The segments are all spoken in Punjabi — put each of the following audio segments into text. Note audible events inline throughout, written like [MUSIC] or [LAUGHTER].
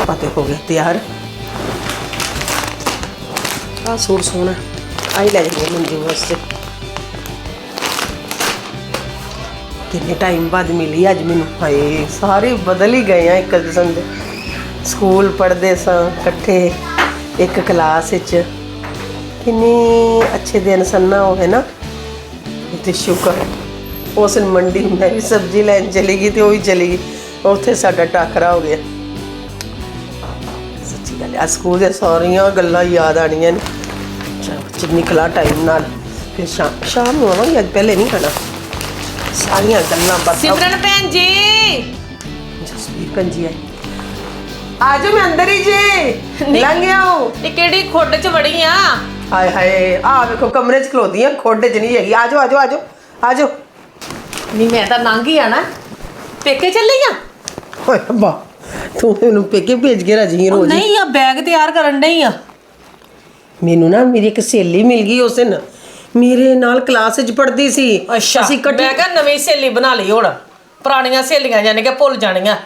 ਆਪਾਂ ਤੇ ਹੋ ਗਏ ਤਿਆਰ। ਆ ਸੂਟ ਸੋਹਣਾ ਆਈ ਲੈ ਜਾਈਏ ਮੰਜੂ ਵਾਸਤੇ। ਕਿੰਨੇ ਟਾਈਮ ਬਾਅਦ ਮਿਲੀ ਅੱਜ ਮੈਨੂੰ? ਹਾਏ, ਸਾਰੇ ਬਦਲ ਹੀ ਗਏ ਆ ਇੱਕ ਕਿਸਮ ਦੇ। ਸਕੂਲ ਪੜ੍ਹਦੇ ਸਾਂ, ਇਕੱਠੇ ਇੱਕ ਕਲਾਸ ਵਿੱਚ। ਕਿੰਨੀ ਅੱਛੇ ਦਿਨ ਸਨ ਨਾ ਉਹ ਹੈ ਨਾ। ਤੇ ਸ਼ੁਕਰ, ਉਸ ਮੰਡੀ ਮੈਂ ਵੀ ਸਬਜ਼ੀ ਲੈਣ ਚਲੀ ਗਈ ਤੇ ਉਹ ਵੀ ਚਲੀ ਗਈ। ਉੱਥੇ ਸਾਡਾ ਟਾਕਰਾ ਹੋ ਗਿਆ। ਆ ਸਕੂਲ ਦੇ ਸਾਰੀਆਂ ਗੱਲਾਂ ਯਾਦ ਆਣੀਆਂ ਨੇ। ਚਲੋ ਜਿੰਨੀ ਕਲਾ ਟਾਈਮ ਨਾਲ ਫਿਰ ਸ਼ਾਮ ਸ਼ਾਮ ਨੂੰ ਆਵਾਂਗੇ ਅੱਜ ਪਹਿਲੇ ਨਹੀਂ ਖਾਣਾ। ਸਾਰੀਆਂ ਗੱਲਾਂ ਬਾਤਾਂ ਸਿਮਰਨ ਭੈਣ ਜੀ! ਜਸਵੀਰ ਕੰਜੀ ਆਈ ਆਜੋ ਮੈਂ ਅੰਦਰ ਹੀ ਜੇ। ਲੰਘ ਆਓ। ਇਹ ਕਿਹੜੀ ਖੁੱਡ ਚ ਵੜੀ ਆ? ਹਾਏ ਹਾਏ ਆ ਵੇਖੋ ਕਮਰੇ 'ਚ ਖਲੋਦੀ ਆ ਖੋਡੇ 'ਚ ਨਹੀਂ ਹੈਗੀ। ਆਜੋ ਆਜੋ ਆਜੋ ਆਜੋ ਨਹੀਂ ਮੈਂ ਤਾਂ ਲੰਘ ਹੀ ਆਣਾ। ਪੇਕੇ ਚੱਲੀ ਆ? ਓਏ ਅੱਬਾ। ਤੂੰ ਮੈਨੂੰ ਪੇਕੇ ਭੇਜ ਕੇ ਰਾਜੀ ਰੋਜ਼ ਹੀ। ਨਹੀਂ ਆ ਬੈਗ ਤਿਆਰ ਕਰਨ ਡਈ ਆ। ਮੈਨੂੰ ਨਾ ਮੇਰੀ ਇੱਕ ਸਹੇਲੀ ਮਿਲ ਗਈ ਉਸ ਦਿਨ। ਮੇਰੇ ਨਾਲ ਕਲਾਸ 'ਚ ਪੜ੍ਹਦੀ ਸੀ। ਅਸੀਂ ਇਕੱਠੇ ਮੈਂ ਕਿਹਾ ਨਵੀਂ ਸਹੇਲੀ ਬਣਾ ਲਈ ਹੁਣ। ਪੁਰਾਣੀਆਂ ਸਹੇਲੀਆਂ ਜਾਨੀ ਕਿ ਭੁੱਲ ਜਾਣੀਆਂ।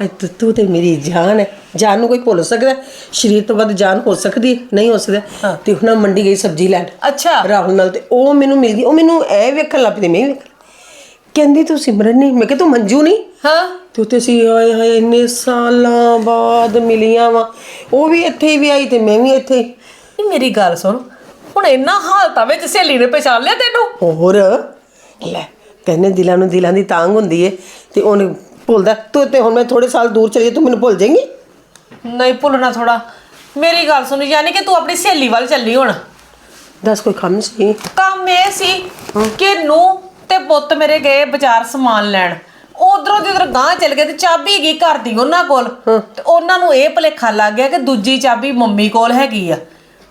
ਹਾਏ ਤੂੰ- ਤੂੰ ਤੇ ਮੇਰੀ ਜਾਨ ਹੈ। ਜਾਨ ਨੂੰ ਕੋਈ ਭੁੱਲ ਸਕਦਾ ਹੈ? ਸਰੀਰ ਤੋਂ ਵੱਧ ਜਾਨ ਹੋ ਸਕਦੀ ਹੈ? ਨਹੀਂ ਹੋ ਸਕਦਾ। ਤੇ ਹੁਣ ਮੰਡੀ ਗਈ ਸਬਜ਼ੀ ਲੈਣ। ਅੱਛਾ। ਰਾਹੁਲ ਨਾਲ ਤੇ ਉਹ ਮੈਨੂੰ ਮਿਲ ਗਈ। ਉਹ ਮੈਨੂੰ ਐ ਵੇਖਣ ਲੱਗ ਪਈ ਮੈਂ ਵੀ ਵੇਖਣ ਕਹਿੰਦੀ ਤੂੰ ਸਿਮਰਨ ਨਹੀਂ। ਮੈਂ ਕਿਹਾ ਤੂੰ ਮੰਜੂ ਨਹੀਂ? ਹਾਂ। ਤੂੰ ਤੇ ਸੀ ਹਾਏ ਹਾਏ ਇੰਨੇ ਸਾਲਾਂ ਬਾਅਦ ਮਿਲੀਆਂ ਵਾ। ਉਹ ਵੀ ਇੱਥੇ ਹੀ ਵਿਆਹੀ ਤੇ ਮੈਂ ਵੀ ਇੱਥੇ। ਹੀ। ਨਹੀਂ ਮੇਰੀ ਗੱਲ ਸੁਣ। ਹੁਣ ਇੰਨਾ ਹਾਲਤਾਂ ਵਿੱਚ ਸਹੇਲੀ ਨੇ ਪਛਾਣ ਲਿਆ ਤੈਨੂੰ? ਹੋਰ? ਲੈ ਕਹਿੰਦੇ ਦਿਲਾਂ ਨੂੰ ਦਿਲਾਂ ਦੀ ਤਾਂਗ ਹੁੰਦੀ ਏ ਤੇ ਉਹਨੇ ਭੁੱਲਦਾ। ਤੂੰ ਤੇ ਹੁਣ ਮੈਂ ਥੋੜੇ ਸਾਲ ਦੂਰ ਚਲੀ ਜਾ ਤੂੰ ਮੈਨੂੰ ਭੁੱਲ ਜਾਏਂਗੀ? ਨਹੀਂ ਭੁੱਲਣਾ ਥੋੜਾ ਮੇਰੀ ਗੱਲ ਸੁਣ ਯਾਨੀ ਕਿ ਤੂੰ ਆਪਣੀ ਸਹੇਲੀ ਵੱਲ ਚੱਲੀ ਹੁਣ। ਦੱਸ ਕੋਈ ਕੰਮ ਸੀ? ਕੰਮ ਇਹ ਸੀ ਕਿ ਨੂੰ ਤੇ ਪੁੱਤ ਮੇਰੇ ਗਏ ਬਾਜ਼ਾਰ ਸਮਾਨ ਲੈਣ। ਉਧਰੋਂ ਦੀ ਉਧਰ ਗਾਂ ਚਲ ਗਏ ਤੇ ਚਾਬੀ ਗਈ ਘਰ ਦੀ ਉਹਨਾਂ ਕੋਲ। ਤੇ ਉਹਨਾਂ ਨੂੰ ਇਹ ਭਲੇਖਾ ਲੱਗ ਗਿਆ ਕਿ ਦੂਜੀ ਚਾਬੀ ਮੰਮੀ ਕੋਲ ਹੈਗੀ ਆ।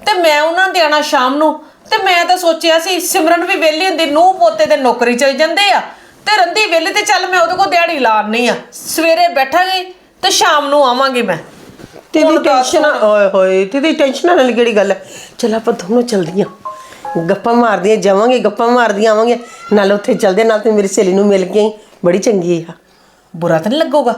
ਤੇ ਮੈਂ ਉਹਨਾਂ ਦੇ ਆਣਾ ਸ਼ਾਮ ਨੂੰ। ਤੇ ਮੈਂ ਤਾਂ ਸੋਚਿਆ ਸੀ ਸਿਮਰਨ ਵੀ ਵਿਹਲੀ ਹੁੰਦੀ ਨੂੰ ਪੋਤੇ ਤੇ ਨੌਕਰੀ ਚਲ ਜਾਂਦੇ ਆ। ਤੇ ਰੰਦੀ ਵਿਹਲੀ ਤੇ ਚੱਲ ਮੈਂ ਉਹਦੇ ਕੋਲ ਦਿਹਾੜੀ ਲਾਣੀ ਆ। ਸਵੇਰੇ ਬੈਠਾਂਗੇ ਤੇ ਸ਼ਾਮ ਨੂੰ ਆਵਾਂਗੀ ਮੈਂ। ਤੇਰੀ ਟੈਨਸ਼ਨ ਓਏ ਹੋਏ ਤੇਰੀ ਟੈਨਸ਼ਨ ਵਾਲੀ ਕਿਹੜੀ ਗੱਲ ਹੈ ਚਲ ਆਪਾਂ ਦੋਨੋਂ ਚਲਦੀਆਂ ਗੱਪਾਂ ਮਾਰਦੀਆਂ ਜਾਵਾਂਗੇ ਗੱਪਾਂ ਮਾਰਦੀਆਂ ਆਵਾਂਗੇ। ਨਾਲ ਉੱਥੇ ਚਲਦੇ ਨਾਲ ਤੇ ਮੇਰੀ ਸਹੇਲੀ ਨੂੰ ਮਿਲ ਆਈ। ਬੜੀ ਚੰਗੀ ਆ। ਬੁਰਾ ਤਾਂ ਨਹੀਂ ਲੱਗੂਗਾ?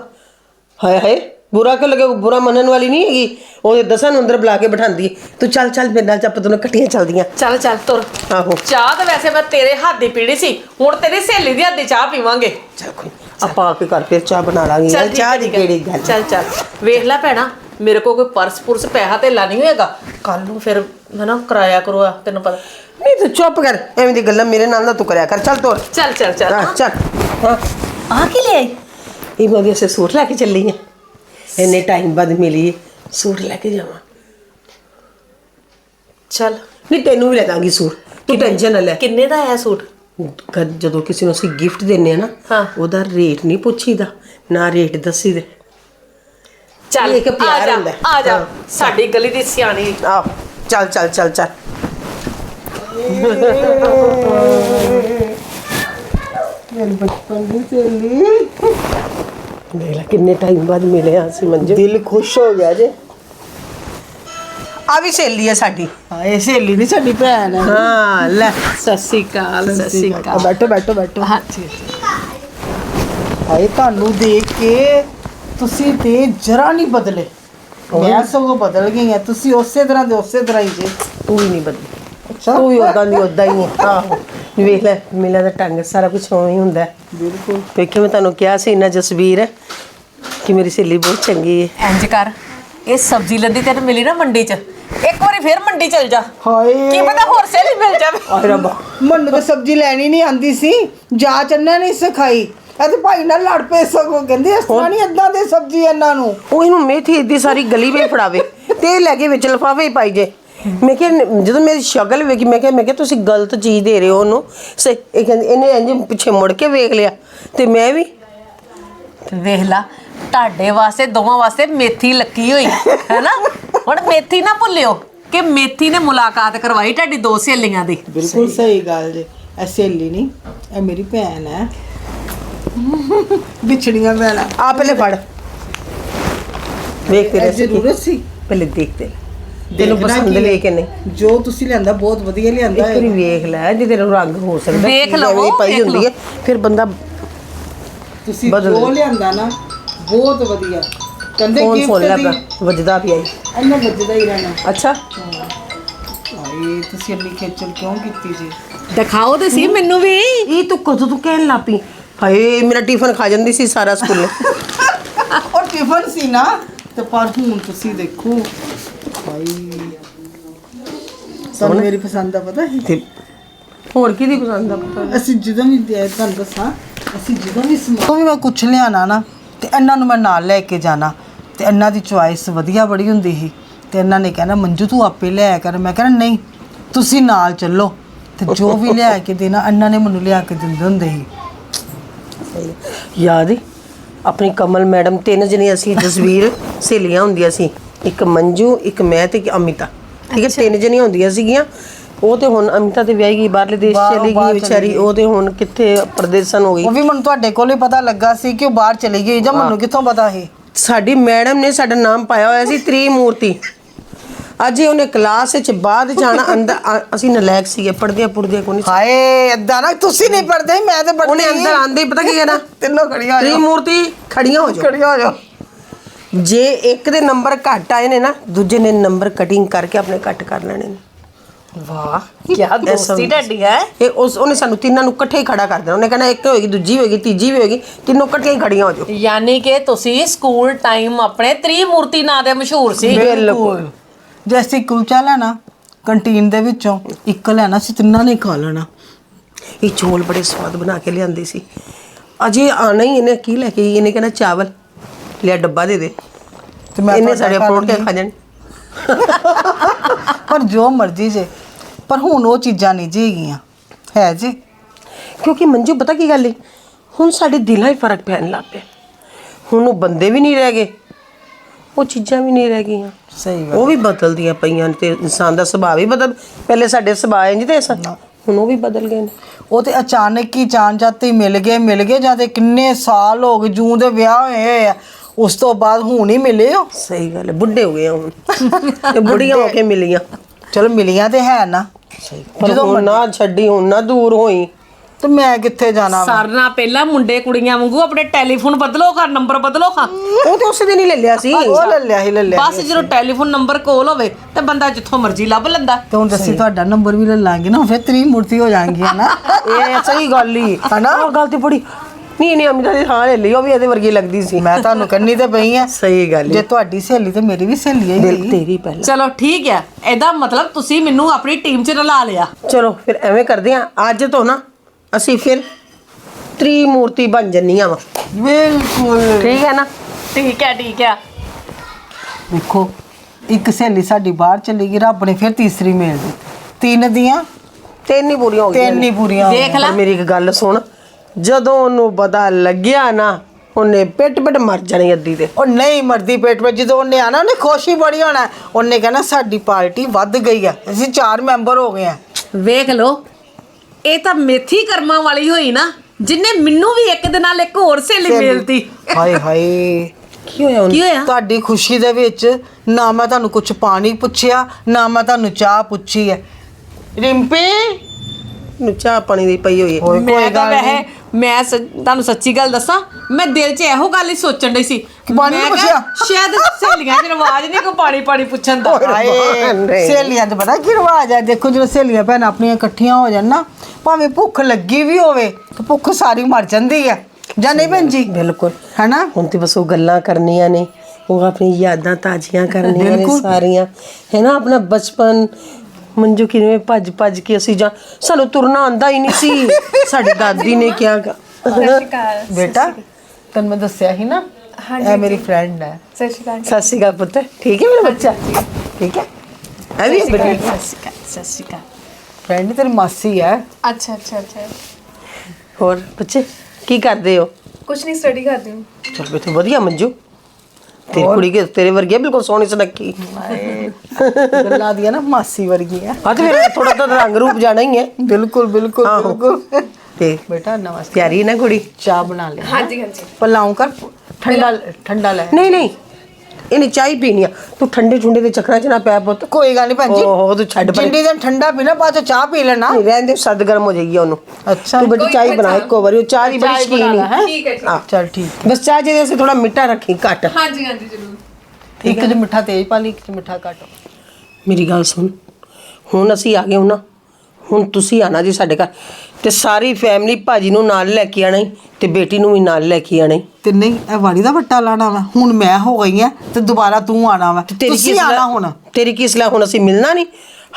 ਹਾਏ ਹਾਏ ਬੁਰਾ ਕਿ ਲੱਗੇ ਬੁਰਾ ਮੰਨਣ ਵਾਲੀ ਨਹੀਂ ਹੈਗੀ। ਉਹ ਦਸਾਂ ਨੂੰ ਅੰਦਰ ਬੁਲਾ ਕੇ ਬਿਠਾਉਂਦੀ। ਤੂੰ ਚੱਲ ਚੱਲ ਮੇਰੇ ਨਾਲ ਚੱਪ ਦੋਨੋਂ ਇਕੱਠੀਆਂ ਚੱਲਦੀਆਂ। ਚੱਲ ਚੱਲ ਤੁਰ। ਆਹੋ। ਚਾਹ ਤਾਂ ਵੈਸੇ ਮੈਂ ਤੇਰੇ ਹੱਥ ਦੀ ਪੀੜੀ ਸੀ। ਹੁਣ ਤੇਰੀ ਸਹੇਲੀ ਦੀ ਹੱਥ ਦੀ ਚਾਹ ਪੀਵਾਂਗੇ। ਚੱਲ ਕੋਈ ਨੀ, ਆਪਾਂ ਆ ਕੇ ਘਰ ਫਿਰ ਚਾਹ ਬਣਾ ਲਾਂਗੇ। ਠੀਕ ਚਾਹ ਹੈ, ਦੀ ਠੀਕ ਹੈ। ਕਿਹੜੀ ਗੱਲ ਚੱਲ ਚੱਲ। ਵੇਖ ਲੈ ਭੈਣਾ ਮੇਰੇ ਕੋਲ ਕੋਈ ਪਰਸ ਪੁਰਸ ਪੈਸਾ ਤੇ ਨਹੀਂ ਹੋਏਗਾ। ਕੱਲ ਨੂੰ ਫਿਰ ਹਨਾ ਕਿਰਾਇਆ ਕਰੂਆ ਤੈਨੂੰ ਪਤਾ। ਨਹੀਂ ਤੂੰ ਚੁੱਪ ਕਰ ਐਵੇਂ ਦੀ ਗੱਲਾਂ ਮੇਰੇ ਨਾਲ ਨਾ ਤੂੰ ਕਰਿਆ ਕਰ। ਚੱਲ ਤੋਰ। ਚੱਲ ਚੱਲ ਚੱਲ। ਹਾਂ ਚੱਲ। ਹਾਂ। ਆ ਕੀ ਲੈ ਆਈ? ਇਹ ਮੈਂ ਵੀ ਅਸੇ ਸੂਟ ਲੈ ਕੇ ਚੱਲੀ ਆ। ਇੰਨੇ ਟਾਈਮ ਬਾਅਦ ਮਿਲੀ ਹੈ, ਸੂਟ ਲੈ ਕੇ ਜਾਵਾਂ। ਚੱਲ ਨਹੀਂ ਤੈਨੂੰ ਵੀ ਲੈ ਦਾਂਗੀ ਸੂਟ। ਤੂੰ ਟੈਨਸ਼ਨ ਨਾ ਲੈ। ਕਿੰਨੇ ਦਾ ਆਇਆ ਸੂਟ? ਕਦ ਜਦੋਂ ਕਿਸੇ ਨੂੰ ਅਸੀਂ ਗਿਫਟ ਦਿੰਨੇ ਆ ਨਾ ਹਾਂ। ਉਹਦਾ ਰੇਟ ਨਹੀਂ ਪੁੱਛੀਦਾ ਨਾ ਰੇਟ ਦੱਸੀਦੇ। ਚੱਲ ਇਹ ਇੱਕ ਪਿਆਰ ਆ ਜਾ ਹੁੰਦਾ। ਹੈ। ਆ ਜਾ। ਹਾਂ। ਸਾਡੀ ਗਲੀ ਦੀ ਸਿਆਣੀ। ਆ ਚੱਲ ਚੱਲ ਚੱਲ ਚੱਲ। ਮੇਰੇ ਬਚਪਨ ਦੀ ਸਹੇਲੀ। ਦੇਖ ਲੈ ਕਿੰਨੇ ਟਾਈਮ ਬਾਅਦ ਮਿਲੇ ਆ ਅਸੀਂ ਮੰਜੂ। ਦਿਲ ਖੁਸ਼ ਹੋ ਗਿਆ ਜੇ। ਆ ਵੀ ਸਹੇਲੀ ਹੈ ਸਾਡੀ। ਹਾਂ ਇਹ ਸਹੇਲੀ ਨਹੀਂ ਸਾਡੀ ਭੈਣ ਹੈ ਹਾਂ ਲੈ। ਸਤਿ ਸ਼੍ਰੀ ਅਕਾਲ ਸਤਿ ਸ਼੍ਰੀ ਆ ਬੈਠੋ ਬੈਠੋ ਬੈਠੋ। ਹਾਂਜੀ। ਹਾਏ ਤੁਹਾਨੂੰ ਦੇਖ ਕੇ ਤੁਸੀਂ ਤੇ ਜਰਾ ਨਹੀਂ ਬਦਲੇ। ਮੈਂ ਸਗੋਂ ਬਦਲ ਗਈ ਹਾਂ ਤੁਸੀਂ ਉਸੇ ਤਰ੍ਹਾਂ ਦੇ ਉਸੇ ਤਰ੍ਹਾਂ ਹੀ ਜੇ। ਤੂੰ ਵੀ ਨਹੀਂ ਬਦਲੀ। ਅੱਛਾ। ਤੂੰ ਵੀ ਉਦਾਂ ਦੀ ਉਦਾਂ ਹੀ ਹੈ। ਆਹੋ। ਵੇਖ ਲੈ ਮਿਲਾਂ ਦਾ ਢੰਗ ਸਾਰਾ ਕੁਝ ਉਵੇਂ ਹੀ ਹੁੰਦਾ ਹੈ। ਬਿਲਕੁਲ। ਵੇਖੇ ਮੈਂ ਤੁਹਾਨੂੰ ਕਿਹਾ ਸੀ ਨਾ ਜਸਵੀਰ ਕਿ ਮੇਰੀ ਸਹੇਲੀ ਬਹੁਤ ਚੰਗੀ ਹੈ। ਇੰਜ ਕਰ ਇਹ ਸਬਜ਼ੀ ਲੱਦੀ ਤੈਨੂੰ ਮਿਲੀ ਨਾ ਮੰਡੀ 'ਚ ਇੱਕ ਵਾਰੀ ਫੇਰ ਮੰਡੀ ਚਲ ਜਾ। ਹਾਏ। ਕੀ ਪਤਾ ਹੋਰ ਸੇਲ ਮਿਲ ਜਾਵੇ। ਆਏ ਰੱਬਾ। ਮੈਨੂੰ ਤਾਂ ਸਬਜ਼ੀ ਲੈਣੀ ਨਹੀਂ ਆਂਦੀ ਸੀ ਜਾਚ ਇਹਨਾਂ ਨਹੀਂ ਸਿਖਾਈ। ਇਹ ਤੇ ਭਾਈ ਨਾਲ ਲੜ ਪਏ ਸਗੋਂ ਕਹਿੰਦੇ ਇਸ ਤਰ੍ਹਾਂ ਨਹੀਂ ਇਦਾਂ ਦੇ ਸਬਜ਼ੀ ਇਹਨਾਂ ਨੂੰ। ਉਹ ਇਹਨੂੰ ਮੇਥੀ ਇੱਦੀ ਸਾਰੀ ਗਲੀ ਵਿੱਚ ਫੜਾਵੇ ਤੇ ਇਹ ਲੈ ਕੇ ਵਿੱਚ ਲਫਾਫੇ ਹੀ ਪਾਈ ਜੇ। ਮੈਂ ਕਿਹਾ ਜਦੋਂ ਮੇਰੀ ਸ਼ਕਲ ਵੇਖੀ ਮੈਂ ਕਿਹਾ ਮੈਂ ਕਿਹਾ ਤੁਸੀਂ ਗਲਤ ਚੀਜ਼ ਦੇ ਰਹੇ ਹੋ ਉਹਨੂੰ। ਸੇ ਇਹ ਕਹਿੰਦੀ ਇਹਨੇ ਇੰਜ ਪਿੱਛੇ ਮੁੜ ਕੇ ਵੇਖ ਲਿਆ। ਤੇ ਮੈਂ ਵੀ ਵੇਖ ਲਾ ਤੁਹਾਡੇ ਵਾਸਤੇ ਦੋਵਾਂ ਵਾਸਤੇ ਮੇਥੀ ਲੱਕੀ ਹੋਈ ਹੈਨਾ? ਹੁਣ ਮੇਥੀ ਨਾ ਭੁੱਲਿਓ ਕਿ ਮੇਥੀ ਨੇ ਮੁਲਾਕਾਤ ਕਰਵਾਈ ਤੁਹਾਡੀ ਦੋ ਸਹੇਲੀਆਂ ਦੀ। ਬਿਲਕੁਲ ਸਹੀ ਗੱਲ ਜੇ ਇਹ ਸਹੇਲੀ ਨਹੀਂ ਇਹ ਮੇਰੀ ਭੈਣ ਹੈ। ਵਿਛੜੀਆਂ ਭੈਣਾਂ। ਆ ਪਹਿਲੇ ਫੜ। ਵੇਖ ਤੇਰੇ ਜ਼ਰੂਰਤ ਸੀ। ਪਹਿਲੇ ਦੇਖ ਤੇ ਤੈਨੂੰ ਦੇਖਣਾ ਪਸੰਦ ਕੀ ਲੈ? ਕੇ ਨਹੀਂ? ਜੋ ਤੁਸੀਂ ਲਿਆਂਦਾ ਬਹੁਤ ਵਧੀਆ ਇੱਕ ਲਿਆਂਦਾ ਵਾਰੀ ਹੈ ਵੇਖ ਲੈ ਜੇ ਤੇਰਾ ਰੰਗ ਹੋ ਸਕਦਾ ਵੇਖ ਚੀਜ਼ ਲਵੋ, ਐਵੇਂ ਦੀ ਪਈ ਵੇਖ ਹੁੰਦੀ ਹੈ ਫਿਰ ਬੰਦਾ ਤੁਸੀਂ ਬਦਲ ਜੋ। ਲਿਆਂਦਾ ਨਾ ਬਹੁਤ ਵਧੀਆ। ਕਹਿੰਦੇ ਫੋਨ ਸੁਣ ਗਿਫਟ ਲੈ ਦੀ ਆਪਣਾ, ਵੱਜਦਾ ਪਿਆ ਈ। ਇਹਨਾਂ ਵੱਜਦਾ ਹੀ ਰਹਿਣਾ। ਅੱਛਾ। ਹਾਏ ਤੁਸੀਂ ਇੰਨੀ ਖੇਚਲ ਕਿਉਂ ਕੀਤੀ ਜੀ? ਦਿਖਾਓ ਤੇ ਸੀ ਮੈਨੂੰ ਵੀ। ਇਹ ਤੂੰ ਕਦੋਂ ਤੂੰ ਕਹਿਣ ਲੱਪੀ ਹਾਏ ਮੇਰਾ ਟਿਫਨ ਖਾ ਜਾਂਦੀ ਸੀ ਸਾਰਾ ਸਕੂਲ। [LAUGHS] ਉਹ ਟਿਫਨ ਸੀ ਨਾ ਤੇ ਪਰ ਹੁਣ ਤੁਸੀਂ ਦੇਖੋ। ਹਾਏ ਤੁਹਾਨੂੰ ਮੇਰੀ ਪਸੰਦ ਦਾ ਪਤਾ ਹੈ? ਤੇ ਹੋਰ ਕੀ ਦੀ ਪਸੰਦ ਆ ਪਤਾ? ਅਸੀਂ ਜਦੋਂ ਵੀ ਦੇ- ਤੁਹਾਨੂੰ ਦੱਸਾਂ ਅਸੀਂ ਜਦੋਂ ਵੀ ਸਮਾਨ ਵੀ ਮੈਂ ਕੁਛ ਲਿਆਣਾ ਨਾ ਤੇ ਇਹਨਾਂ ਨੂੰ ਮੈਂ ਨਾਲ ਲੈ ਕੇ ਜਾਣਾ। ਤੇ ਇਹਨਾਂ ਦੀ ਚੁਆਇਸ ਵਧੀਆ ਬੜੀ ਹੁੰਦੀ ਸੀ। ਤੇ ਇਹਨਾਂ ਨੇ ਕਹਿਣਾ ਮੰਜੂ ਤੂੰ ਆਪੇ ਲਿਆਇਆ ਕਰ। ਮੈਂ ਕਹਿਣਾ ਨਹੀਂ ਤੁਸੀਂ ਨਾਲ ਚੱਲੋ। ਤੇ ਜੋ ਵੀ ਲਿਆ ਕੇ ਦੇਣਾ ਇਹਨਾਂ ਨੇ ਮੈਨੂੰ ਲਿਆ ਕੇ ਦਿੰਦੇ ਹੁੰਦੇ ਸੀ। ਯਾਦ? ਆਪਣੀ ਕਮਲ ਮੈਡਮ ਤਿੰਨ ਜਣੇ ਅਸੀਂ ਜਸਵੀਰ ਸਹੇਲੀਆਂ ਹੁੰਦੀਆਂ ਸੀ। ਇੱਕ ਮੰਜੂ ਇੱਕ ਮੈਂ ਤੇ ਇੱਕ ਅਮਿਤਾ। ਠੀਕ ਹੈ ਤਿੰਨ ਜਣੀਆਂ ਹੁੰਦੀਆਂ ਸੀਗੀਆਂ। ਉਹ ਤੇ ਹੁਣ ਅਮਿਤਾ ਤੇ ਵਿਆਹੀ ਗਈ ਬਾਹਰਲੇ ਦੇਸ਼ ਬਾਹਰੋਂ ਚਲੀ ਬਾਹਰ ਗਈ ਚਲੀ ਵਿਚਾਰੀ। ਉਹ ਤੇ ਹੁਣ ਕਿੱਥੇ ਪਰਦੇਸਨ ਹੋ ਗਈ। ਉਹ ਵੀ ਮੈਨੂੰ ਤੁਹਾਡੇ ਕੋਲ ਹੀ ਪਤਾ ਲੱਗਾ ਸੀ ਕਿ ਉਹ ਬਾਹਰ ਚਲੀ ਗਈ। ਜਾਂ ਮੈਨੂੰ ਕਿੱਥੋਂ ਪਤਾ ਸੀ ਸਾਡੀ ਮੈਡਮ ਨੇ ਸਾਡਾ ਨਾਮ ਪਾਇਆ ਹੋਇਆ ਸੀ ਤ੍ਰਿਮੂਰਤੀ। ਅੱਜ ਇਹ ਉਹਨੇ ਕਲਾਸ ਵਿੱਚ ਬਾਅਦ ਜਾਣਾ ਅੰਦਰ ਅ- ਅਸੀਂ ਨਲਾਇਕ ਸੀਗੇ ਪੜਦਿਆਂ ਪੁੜਦਿਆਂ ਕੋਈ ਨਹੀਂ ਹਾਏ ਏਦਾਂ ਨਾ ਤੁਸੀਂ ਨਹੀਂ ਪੜਦੇ ਮੈਂ ਤੇ ਪੜਦੀ ਉਹਨੇ ਅੰਦਰ ਆਂਦੇ ਹੀ ਪਤਾ ਕੀ ਕਹਿਣਾ? ਤਿੰਨੋਂ ਖੜੀਆਂ ਹੋ ਜਾਓ। ਤ੍ਰਿਮੂਰਤੀ ਖੜੀਆਂ ਹੋ ਜਾਓ। ਖੜੀਆਂ ਹੋ ਜਾਓ। ਜੇ ਇੱਕ ਦੇ ਨੰਬਰ ਘੱਟ ਆਏ ਨੇ ਨਾ ਦੂਜੇ ਨੇ ਨੰਬਰ ਕਟਿੰਗ ਕਰਕੇ ਆਪਣੇ ਕੱਟ ਕਰ ਲੈਣੇ ਨੇ। ਵਾਹ ਕੀ ਦੋਸਤੀ ਢੱਡੀ ਹੈ? ਇਹ ਉਸ ਉਹਨੇ ਸਾਨੂੰ ਤਿੰਨਾਂ ਨੂੰ ਇਕੱਠੇ ਹੀ ਖੜਾ ਕਰ ਦੇਣਾ। ਉਹਨੇ ਕਹਿੰਦਾ ਇੱਕ ਹੋਏਗੀ ਦੂਜੀ ਹੋਏਗੀ ਤੀਜੀ ਵੀ ਹੋਏਗੀ ਤਿੰਨੋਂ ਇਕੱਠੀਆਂ ਹੀ ਖੜੀਆਂ ਹੋ ਜਾਓ। ਯਾਨੀ ਕਿ ਤੁਸੀਂ ਸਕੂਲ ਟਾਈਮ ਆਪਣੇ ਤ੍ਰਿਮੂਰਤੀ ਨਾਂ ਦੇ ਮਸ਼ਹੂਰ ਸੀ। ਬਿਲਕੁਲ। ਜੈਸੇ ਕੁਲਚਾ ਲੈਣਾ ਕੰਟੀਨ ਦੇ ਵਿੱਚੋਂ ਇੱਕ ਲੈਣਾ ਸੀ ਤਿੰਨਾਂ ਨੇ ਖਾ ਲੈਣਾ। ਇਹ ਚੋਲ ਬੜੇ ਸਵਾਦ ਬਣਾ ਕੇ ਲਿਆਂਦੇ ਸੀ। ਅਜੇ ਆਣਾ ਹੀ ਇਹਨੇ ਕੀ ਲੈ ਕੇ ਆਈ? ਇਹਨੇ ਕਹਿੰਦਾ ਚਾਵਲ। ਲਿਆ ਡੱਬਾ ਦੇ ਦੇ। ਤੇ ਮੈਂ ਇਹਨੇ ਤੁਹਾਡਾ ਸਾਡੇ ਖਾ ਪਰੋੜ ਕੇ ਲੈਂਦੀ। ਖਾ ਜਾਣ। ਪਰ ਜੋ ਮਰਜ਼ੀ ਜੇ ਪਰ ਹੁਣ ਉਹ ਚੀਜ਼ਾਂ ਨਹੀਂ ਜੀ ਹੈਗੀਆਂ। ਹੈ ਜੀ। ਕਿਉਂਕਿ ਮੰਜੂ ਪਤਾ ਕੀ ਗੱਲ ਹੈ ਹੁਣ ਸਾਡੇ ਦਿਲਾਂ 'ਚ ਫ਼ਰਕ ਪੈਣ ਲੱਗ ਪਿਆ। ਹੁਣ ਉਹ ਬੰਦੇ ਵੀ ਨਹੀਂ ਰਹਿ ਗਏ। ਉਹ ਚੀਜ਼ਾਂ ਵੀ ਨਹੀਂ ਰਹਿ ਗਈਆਂ। ਸਹੀ ਉਹ ਵੀ ਬਦਲਦੀਆਂ ਪਈਆਂ ਨੇ ਤੇ ਇਨਸਾਨ ਦਾ ਸੁਭਾਅ ਵੀ ਬਦਲ ਪਹਿਲੇ ਸਾਡੇ ਸੁਭਾਅ ਇੰਜ ਤੇ ਸਨ ਹੁਣ ਉਹ ਵੀ ਬਦਲ ਗਏ ਨੇ। ਉਹ ਤੇ ਅਚਾਨਕ ਹੀ ਚਾਨ ਜਾਤੀ ਮਿਲ ਗਏ ਮਿਲ ਗਏ ਜਾਂ ਤੇ ਕਿੰਨੇ ਸਾਲ ਹੋ ਗਏ ਜੂੰ ਦੇ ਵਿਆਹ ਹੋਏ ਹੋਏ ਆ। ਉਸ ਤੋਂ ਬਾਅਦ ਹੁਣ ਹੀ ਮਿਲੇ ਹੋ ਸਹੀ ਗੱਲ ਹੈ ਬੁੱਢੇ ਹੋ ਗਏ ਆ ਹੁਣ। ਤੇ ਬੁੱਢੀਆਂ ਹੋ ਕੇ ਮਿਲੀਆਂ। ਚਲੋ ਮਿਲੀਆਂ ਤੇ ਹੈ ਨਾ। ਪਰ ਹੁਣ ਨਾ ਛੱਡੀ ਹੁਣ ਨਾ ਦੂਰ ਹੋਈ। ਤੇ ਮੈਂ ਕਿੱਥੇ ਜਾਣਾ ਵਾ? ਸਰਨਾ ਪਹਿਲਾਂ ਮੁੰਡੇ ਕੁੜੀਆਂ ਵਾਂਗੂ ਆਪਣੇ ਟੈਲੀਫੋਨ ਬਦਲੋ ਕਰ ਨੰਬਰ ਬਦਲੋ ਖਾਂ। ਉਹ ਤੇ ਉਸੇ ਦਿਨ ਹੀ ਲੈ ਲਿਆ ਸੀ। ਉਹ ਲੈ ਲਿਆ ਹੀ ਲੈ ਲਿਆ ਬਸ ਜਦੋਂ ਟੈਲੀਫੋਨ ਨੰਬਰ ਕੋਲ ਹੋਵੇ ਤੇ ਬੰਦਾ ਜਿੱਥੋਂ ਮਰਜ਼ੀ ਲੱਭ ਲੈਂਦਾ। ਤੇ ਹੁਣ ਦੱਸੀ ਤੁਹਾਡਾ ਨੰਬਰ ਵੀ ਲੈ ਲਾਂਗੇ ਨਾ ਫਿਰ ਤਰੀ ਮੂਰਤੀ ਹੋ ਜਾਣਗੀਆਂ ਨਾ। ਇਹ ਸਹੀ ਗੱਲ ਹੀ ਹਨਾ? ਉਹ ਗੱਲ ਤੇ ਬੜੀ ਨਹੀਂ ਨਹੀਂ ਅਮਿਤਾ ਦੀ ਥਾਂ ਲੈ ਲਈ ਉਹ ਵੀ ਇਹਦੇ ਵਰਗੀ ਲੱਗਦੀ ਸੀ। ਮੈਂ ਤੁਹਾਨੂੰ ਕੰਨੀ ਤੇ ਪਈ ਆ। ਸਹੀ ਗੱਲ ਜੇ ਤੁਹਾਡੀ ਸਹੇਲੀ ਤੇ ਮੇਰੀ ਵੀ ਸਹੇਲੀ ਹੈ ਦਿਲ ਤੇਰੀ ਪਹਿਲਾਂ। ਚਲੋ ਠੀਕ ਹੈ ਇਹਦਾ ਮਤਲਬ ਤੁਸੀਂ ਮੈਨੂੰ ਆਪਣੀ ਟੀਮ 'ਚ ਰਲਾ ਲਿਆ। ਚਲੋ ਫਿਰ ਐਵੇਂ ਕਰਦੇ ਆ ਅੱਜ ਤੋਂ ਨਾ ਅਸੀਂ ਫਿਰ ਤ੍ਰਿਮੂਰਤੀ ਬਣ ਜੰਨੀਆਂ ਵਾ। ਬਿਲਕੁਲ। ਠੀਕ ਹੈ ਨਾ? ਠੀਕ ਹੈ ਠੀਕ ਹੈ। ਦੇਖੋ ਇੱਕ ਸਹੇਲੀ ਸਾਡੀ ਬਾਹਰ ਚਲੀ ਗਈ ਰੱਬ ਨੇ ਫਿਰ ਤੀਸਰੀ ਮੇਲ ਦਿੱਤੀ। ਤਿੰਨ ਦੀਆਂ ਤਿੰਨ ਹੀ ਪੂਰੀਆਂ ਹੋ ਗਈਆਂ ਤਿੰਨ ਹੀ ਪੂਰੀਆਂ ਹੋ ਦੇਖ ਲੈ। ਪਰ ਮੇਰੀ ਇੱਕ ਗੱਲ ਸੁਣ ਜਦੋਂ ਉਹਨੂੰ ਪਤਾ ਲੱਗਿਆ ਨਾ ਉਹਨੇ ਪਿੱਟ ਪਿੱਟ ਮਰ ਜਾਣੀ ਅੱਧੀ ਤੇ। ਉਹ ਨਹੀਂ ਮਰਦੀ ਪੇਟ ਵਿੱਚ ਜਦੋਂ ਉਹਨੇ ਆਣਾ ਉਹਨੇ ਖੁਸ਼ੀ ਬੜੀ ਹੋਣਾ। ਉਹਨੇ ਕਹਿਣਾ ਸਾਡੀ ਪਾਰਟੀ ਵੱਧ ਗਈ ਆ। ਅਸੀਂ ਚਾਰ ਮੈਂਬਰ ਹੋ ਗਏ ਆ। ਵੇਖ ਲਓ ਇਹ ਤਾਂ ਮੇਥੀ ਕਰਮਾਂ ਵਾਲੀ ਹੋਈ ਨਾ ਜਿਨੇ ਮੈਨੂੰ ਵੀ ਇੱਕ ਦੇ ਨਾਲ ਇੱਕ ਹੋਰ ਸਹੇਲੀ ਮਿਲਤੀ। ਹਾਏ ਹਾਏ। ਕੀ ਹੋਇਆ ਉਹਨੂੰ ਕੀ ਹੋਇਆ? ਤੁਹਾਡੀ ਖੁਸ਼ੀ ਦੇ ਵਿੱਚ ਨਾ ਮੈਂ ਤੁਹਾਨੂੰ ਕੁਝ ਪਾਣੀ ਪੁੱਛਿਆ ਨਾ ਮੈਂ ਤੁਹਾਨੂੰ ਚਾਹ ਪੁੱਛੀ ਹੈ। ਰਿੰਪੀ? ਨੂੰ ਚਾਹ ਪਾਣੀ ਦੀ ਪਈ ਹੋਈ ਹੈ। ਮੈਂ ਕੋਈ ਤਾਂ ਗੱਲ ਵੈਸੇ ਨਹੀਂ। ਮੈਂ ਸ- ਤੁਹਾਨੂੰ ਸੱਚੀ ਗੱਲ ਦੱਸਾਂ ਮੈਂ ਦਿਲ 'ਚ ਇਹੋ ਗੱਲ ਹੀ ਸੋਚਣ ਡਈ ਸੀ। ਪਾਣੀ ਮੈਂ ਨੀ ਕਿਹਾ, ਸ਼ਾਇਦ ਸਹੇਲੀਆਂ 'ਚ ਰਿਵਾਜ ਨਹੀਂ ਕੋਈ ਪਾਣੀ ਪਾਣੀ ਪੁੱਛਣ ਦਾ। ਹਾਏ। ਸਹੇਲੀਆਂ ਦਾ ਪਤਾ ਕੀ ਰਿਵਾਜ ਹੈ ਦੇਖੋ ਜਦੋਂ ਸਹੇਲੀਆਂ ਭੈਣਾਂ ਆਪਣੀਆਂ ਇਕੱਠੀਆਂ ਹੋ ਜਾਣ ਨਾ ਭਾਵੇਂ ਭੁੱਖ ਲੱਗੀ ਵੀ ਹੋਵੇ ਤੇ ਭੁੱਖ ਸਾਰੀ ਮਰ ਜਾਂਦੀ ਹੈ ਜਾਂ ਨਹੀਂ ਭੈਣ ਜੀ? ਬਿਲਕੁਲ। ਹੈਨਾ? ਹੁਣ ਤੇ ਬਸ ਉਹ ਗੱਲਾਂ ਕਰਨੀਆਂ ਨੇ ਉਹ ਆਪਣੀ ਯਾਦਾਂ ਤਾਜ਼ੀਆਂ ਕਰਨੀਆਂ ਨੇ ਬਿਲਕੁਲ। ਸਾਰੀਆਂ। ਹੈ ਨਾ ਆਪਣਾ ਬਚਪਨ ਮੰਜੂ ਕਿਵੇਂ ਭੱਜ ਭੱਜ ਕੇ ਅਸੀਂ ਜਾਂ ਸਾਨੂੰ ਤੁਰਨਾ ਆਂਦਾ ਹੀ ਨਹੀਂ ਸੀ ਸਾਡੀ ਦਾਦੀ ਨੇ ਕਿਹਾ ਗਾ। ਅਕਾਲ। ਬੇਟਾ ਤੈਨੂੰ ਮੈਂ ਦੱਸਿਆ ਸੀ ਨਾ ਹਾਂਜੀ। ਇਹ ਮੇਰੀ ਫਰੈਂਡ ਹੈ ਸਤਿ ਸ਼੍ਰੀ ਅਕਾਲ ਸਤਿ ਸ਼੍ਰੀ ਅਕਾਲ ਪੁੱਤ ਠੀਕ ਹੈ ਮੇਰਾ ਬੱਚਾ ਠੀਕ ਹੈ ਇਹ ਵੀ ਬੜੀ ਸਤਿ ਸ਼੍ਰੀ ਅਕਾਲ ਸਤਿ ਸ਼੍ਰੀ ਅਕਾਲ ਫਰੈਂਡ ਤੇਰੀ ਮਾਸੀ ਹੈ ਅੱਛਾ ਅੱਛਾ ਅੱਛਾ ਹੋਰ ਬੱਚੇ ਕੀ ਕਰਦੇ ਹੋ ਕੁਛ ਨਹੀਂ ਸਟੱਡੀ ਕਰਦੀ ਹੂੰ ਚਲ ਬੇਟੇ ਵਧੀਆ ਮੰਜੂ ਤੇਰੀ ਕੁੜੀ ਕੇ ਤੇਰੇ ਵਰਗੀ ਬਿਲਕੁਲ ਸੋਹਣੀ ਸੁਨੱਖੀ। ਹਾਏ ਗੱਲਾਂ ਦੀਆਂ ਨਾ ਮਾਸੀ ਵਰਗੀਆਂ। ਅੱਜ ਫਿਰ ਥੋੜਾ ਤਾਂ ਰੰਗ ਰੂਪ ਜਾਣਾ ਹੀ ਹੈ। ਬਿਲਕੁਲ ਬਿਲਕੁਲ ਬਿਲਕੁਲ। ਤੇ ਬੇਟਾ ਨਮਸਤੇ ਤਿਆਰੀ ਨਾ ਕੁੜੀ? ਚਾਹ ਬਣਾ ਲੈ। ਹਾਂਜੀ ਹਾਂਜੀ। ਪਲਾਉਂ ਕਰ। ਠੰਡਾ ਠੰਡਾ ਲੈ। ਨਹੀਂ ਨਹੀਂ। ਇਹਨੇ ਚਾਹ ਹੀ ਪੀਣੀ ਆ। ਤੂੰ ਠੰਡੇ ਠੁੰਡੇ ਦੇ ਚੱਕਰਾਂ 'ਚ ਨਾ ਪੈ ਪੁੱਤ। ਕੋਈ ਗੱਲ ਨਹੀਂ ਭੈਣ ਜੀ ਓਹੋ, ਤੂੰ ਛੱਡ ਪਰੇ। ਜਿੰਨੀ ਦਿਨ ਠੰਡਾ ਪੀਣਾ ਬਾਅਦ ਚ ਚਾਹ ਪੀ ਲੈਣਾ। ਨਹੀਂ ਰਹਿਣ ਦੇ ਸਦ ਗਰਮ ਹੋ ਜਾਏਗੀ ਉਹਨੂੰ। ਅੱਛਾ। ਤੂੰ ਬੜੀ ਚਾਹ ਹੀ ਬਣਾ ਇੱਕੋ ਵਾਰੀ। ਉਹ ਚਾਹ ਦੀ ਬੜੀ ਸ਼ਕੀਨ ਹੈ? ਠੀਕ ਹੈ ਜੀ। ਹਾਂ ਚਲ ਠੀਕ ਬਸ ਚਾਹ ਜਿਹਦੇ ਸੇ ਥੋੜਾ ਮਿੱਠਾ ਰੱਖੀ ਘੱਟ। ਹਾਂਜੀ ਹਾਂਜੀ ਜ਼ਰੂਰ। ਇੱਕ ਚ ਮਿੱਠਾ ਤੇਜ਼ ਪਾ ਲਈ ਇੱਕ ਚ ਮਿੱਠਾ ਘੱਟ। ਮੇਰੀ ਗੱਲ ਸੁਣ। ਹੁਣ ਅਸੀਂ ਆ ਗਏ ਨਾ। ਹੁਣ ਤੁਸੀਂ ਆਣਾ ਜੀ ਸਾਡੇ ਘਰ। ਤੇ ਸਾਰੀ ਫੈਮਿਲੀ ਭਾਜੀ ਨੂੰ ਨਾਲ ਲੈ ਕੇ ਆਣਾ ਈ ਤੇ ਬੇਟੀ ਨੂੰ ਵੀ ਨਾਲ ਲੈ ਕੇ ਆਣਾ ਈ। ਤੇ ਨਹੀਂ ਇਹ ਵਾੜੀ ਦਾ ਵੱਟਾ ਲਾਣਾ ਵਾ। ਹੁਣ ਮੈਂ ਹੋ ਗਈ ਆ ਤੇ ਦੁਬਾਰਾ ਤੂੰ ਆਣਾ ਵਾ। ਤੁਸੀਂ ਆਣਾ ਸਲਾਹ- ਹੁਣ। ਤੇਰੀ ਕੀ ਸਲਾਹ ਹੁਣ ਅਸੀਂ ਮਿਲਣਾ ਨਹੀਂ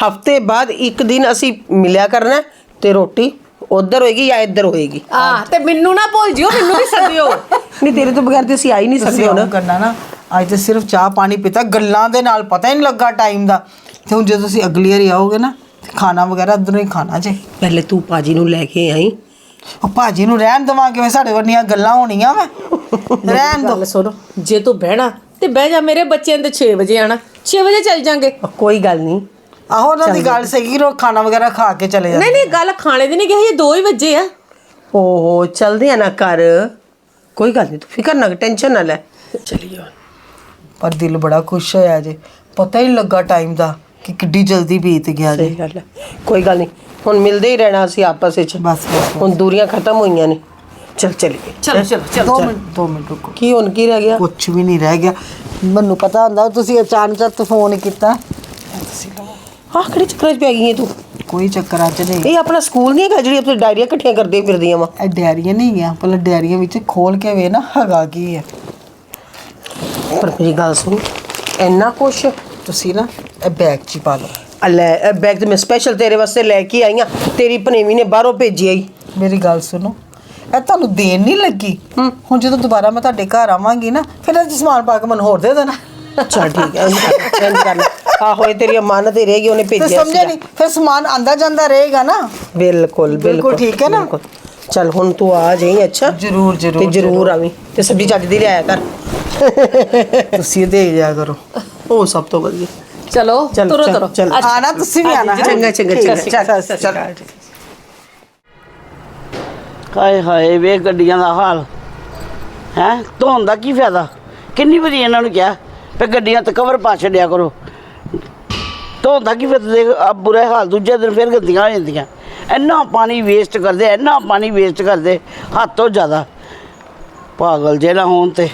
ਹਫ਼ਤੇ ਬਾਅਦ ਇੱਕ ਦਿਨ ਅਸੀਂ ਮਿਲਿਆ ਕਰਨਾ ਹੈ ਤੇ ਰੋਟੀ ਉਧਰ ਹੋਏਗੀ ਜਾਂ ਇੱਧਰ ਹੋਏਗੀ? ਆ ਤੇ ਮੈਨੂੰ ਨਾ ਭੁੱਲ ਜਿਓ ਮੈਨੂੰ ਵੀ ਸੱਦਿਓ। [LAUGHS] ਨਹੀਂ ਤੇਰੇ ਤੋਂ ਬਗੈਰ ਤੇ ਅਸੀਂ ਆ ਹੀ ਨਹੀਂ ਸਕਦੇ ਹੁਣ। ਹੁਣ ਕਰਨਾ ਨਾ ਅੱਜ ਤੇ ਸਿਰਫ ਚਾਹ ਪਾਣੀ ਪੀਤਾ। ਗੱਲਾਂ ਦੇ ਨਾਲ ਪਤਾ ਹੀ ਨਹੀਂ ਲੱਗਾ ਟਾਈਮ ਦਾ। ਤੇ ਹੁਣ ਜਦੋਂ ਤੁਸੀਂ ਅਗਲੀ ਵਾਰੀ ਆਓਗੇ ਨਾ ਖਾਣਾ ਵਗੈਰਾ ਉਧਰੋਂ ਹੀ ਖਾਣਾ ਜੇ। ਪਹਿਲੇ ਤੂੰ ਭਾਜੀ ਨੂੰ ਲੈ ਕੇ ਆਈ। ਉਹ ਭਾਜੀ ਨੂੰ ਰਹਿਣ ਦੇਵਾਂ ਕਿਵੇਂ ਸਾਡੇ ਵਰਨੀਆਂ ਗੱਲਾਂ ਹੋਣੀਆਂ ਵਾ? ਰਹਿਣ ਦੋ। ਗੱਲ ਸੁਣ ਜੇ ਤੂੰ ਬਹਿਣਾ ਤੇ ਬਹਿ ਜਾ ਮੇਰੇ ਬੱਚਿਆਂ ਦੇ 6 ਵਜੇ ਆਣਾ। 6 ਵਜੇ ਚੱਲ ਜਾਾਂਗੇ। ਕੋਈ ਗੱਲ ਨਹੀਂ। ਆਹੋ ਉਹਨਾਂ ਦੀ ਗੱਲ ਸਹੀ ਰੋ ਖਾਣਾ ਵਗੈਰਾ ਖਾ ਕੇ ਚਲੇ ਜਾਂਦੇ। ਨਹੀਂ ਨਹੀਂ ਗੱਲ ਖਾਣੇ ਦੀ ਨਹੀਂ ਕਿ ਇਹ 2 ਹੀ ਵਜੇ ਆ। ਓਹੋ ਚਲਦੇ ਆ ਨਾ ਕਰ ਕੋਈ ਗੱਲ ਨਹੀਂ ਤੂੰ ਫਿਕਰ ਨਾ ਟੈਨਸ਼ਨ ਨਾ ਲੈ। ਚਲਿਏ ਪਰ ਦਿਲ ਬੜਾ ਖੁਸ਼ ਹੋਇਆ ਜੇ। ਪਤਾ ਹੀ ਨਹੀਂ ਲੱਗਾ ਟਾਈਮ ਦਾ। ਕਿ ਕਿੱਡੀ ਜਲਦੀ ਬੀਤ ਗਿਆ ਜੀ। ਸਹੀ ਗੱਲ ਹੈ। ਕੋਈ ਗੱਲ ਨਹੀਂ ਹੁਣ ਮਿਲਦੇ ਹੀ ਰਹਿਣਾ ਅਸੀਂ ਆਪਸ ਵਿੱਚ। ਬਸ ਬਸ ਹੁਣ ਦੂਰੀਆਂ ਖਤਮ ਹੋਈਆਂ ਨੇ। ਚਲ ਚਲੀਏ। ਚਲੋ ਚਲੋ ਚਲੋ ਦੋ ਮਿੰਟ ਦੋ ਮਿੰਟ ਰੁਕੋ। ਕੀ ਹੁਣ ਕੀ ਰਹਿ ਗਿਆ? ਕੁਝ ਵੀ ਨਹੀਂ ਰਹਿ ਗਿਆ। ਮੈਨੂੰ ਪਤਾ ਹੁੰਦਾ ਤੁਸੀਂ ਅਚਾਨਕ ਫੋਨ ਕੀਤਾ। ਆਹ ਕਿਹੜੇ ਚੱਕਰਾਂ 'ਚ ਪੈ ਗਈ ਹੈ ਤੂੰ? ਕੋਈ ਚੱਕਰ ਅੱਜ ਨਹੀਂ। ਇਹ ਆਪਣਾ ਸਕੂਲ ਨਹੀਂ ਹੈਗਾ ਜਿਹੜੀ ਆਪਣੀ ਡਾਇਰੀਆਂ ਇਕੱਠੀਆਂ ਕਰਦੇ ਫਿਰਦੀਆਂ ਵਾ? ਇਹ ਡੈਰੀਆਂ ਨਹੀਂ ਗਿਆ ਪਹਿਲਾਂ ਡੈਰੀਆਂ ਵਿੱਚ ਖੋਲ ਕੇ ਵੇ ਨਾ ਹੈਗਾ ਕੀ ਹੈ। ਪਰ ਮੇਰੀ ਗੱਲ ਸੁਣ ਇੰਨਾ ਕੁਛ ਤੁਸੀਂ ਨਾ ਇਹ ਬੈਗ 'ਚ ਹੀ ਪਾ ਲਓ। ਲੈ ਇਹ ਬੈਗ ਤੇ ਮੈਂ ਸਪੈਸ਼ਲ ਤੇਰੇ ਵਾਸਤੇ ਲੈ ਕੇ ਆਈ ਆ। ਤੇਰੀ ਭਣੇਵੀਂ ਨੇ ਬਾਹਰੋਂ ਭੇਜੀ ਆਈ ਮੇਰੀ ਗੱਲ ਸੁਣੋ ਇਹ ਤੁਹਾਨੂੰ ਦੇਣ ਨਹੀਂ ਲੱਗੀ? ਹੁਣ ਜਦੋਂ ਦੁਬਾਰਾ ਮੈਂ ਤੁਹਾਡੇ ਘਰ ਆਵਾਂਗੀ ਨਾ ਫਿਰ ਇਹ ਸਮਾਨ ਪਾ ਕੇ ਮੈਨੂੰ ਹੋਰ ਦੇ ਦੇਣਾ। ਚਲ ਠੀਕ ਹੈ ਇੰਝ ਕਰ ਲੈ। ਆਹੋ ਇਹ ਤੇਰੀ ਅਮਾਨਤ ਹੀ ਰਹੇਗੀ ਉਹਨੇ ਤੇ ਭੇਜਿਆ ਸਮਝਿਆ ਨਹੀਂ ਫਿਰ ਸਮਾਨ ਆਂਦਾ ਜਾਂਦਾ ਰਹੇਗਾ ਨਾ। ਬਿਲਕੁਲ ਬਿਲਕੁਲ ਠੀਕ ਹੈ ਨਾ? ਬਿਲਕੁਲ। ਚੱਲ ਹੁਣ ਤੂੰ ਆ ਜਾਈਂ ਅੱਛਾ? ਜ਼ਰੂਰ, ਜ਼ਰੂਰ, ਤੇ ਜ਼ਰੂਰ ਆਵੀਂ। ਤੇ ਸਬਜ਼ੀ ਚੱਜ ਦੀ ਲਿਆਇਆ ਕਰ। ਤੁਸੀਂ ਦੇ ਜਾ ਕਰੋ। ਉਹ ਸਭ ਤੋਂ ਵਧੀਆ। ਚਲੋ ਚਲ ਤੁਰੋ ਚਲ, ਤੁਰੋ। ਚਲ। ਆਣਾ ਤੁਸੀਂ ਵੀ ਆਣਾ ਚੰਗਾ ਚੰਗਾ ਚੰਗਾ ਅਕਾਲ। ਹਾਏ ਹਾਏ ਵੇ ਗੱਡੀਆਂ ਦਾ ਹਾਲ। ਹੈ? ਧੋਣ ਦਾ ਕੀ ਫਾਇਦਾ? ਕਿੰਨੀ ਵਾਰੀ ਇਹਨਾਂ ਨੂੰ ਕਿਹਾ ਵੀ ਗੱਡੀਆਂ ਤੇ ਕਵਰ ਪਾ ਛੱਡਿਆ ਕਰੋ। ਧੋਣ ਦਾ ਕੀ ਫਾਇਦਾ? ਦੇਖ ਆ ਬੁਰਾ ਹਾਲ ਦੂਜੇ ਦਿਨ ਫਿਰ ਗੰਦੀਆਂ ਹੋ ਜਾਂਦੀਆਂ। ਇੰਨਾ ਪਾਣੀ ਵੇਸਟ ਕਰਦੇ ਇੰਨਾ ਪਾਣੀ ਵੇਸਟ ਕਰਦੇ ਹੱਦ ਤੋਂ ਜ਼ਿਆਦਾ। ਪਾਗਲ ਜੇ ਨਾ ਹੋਣ ਤੇ।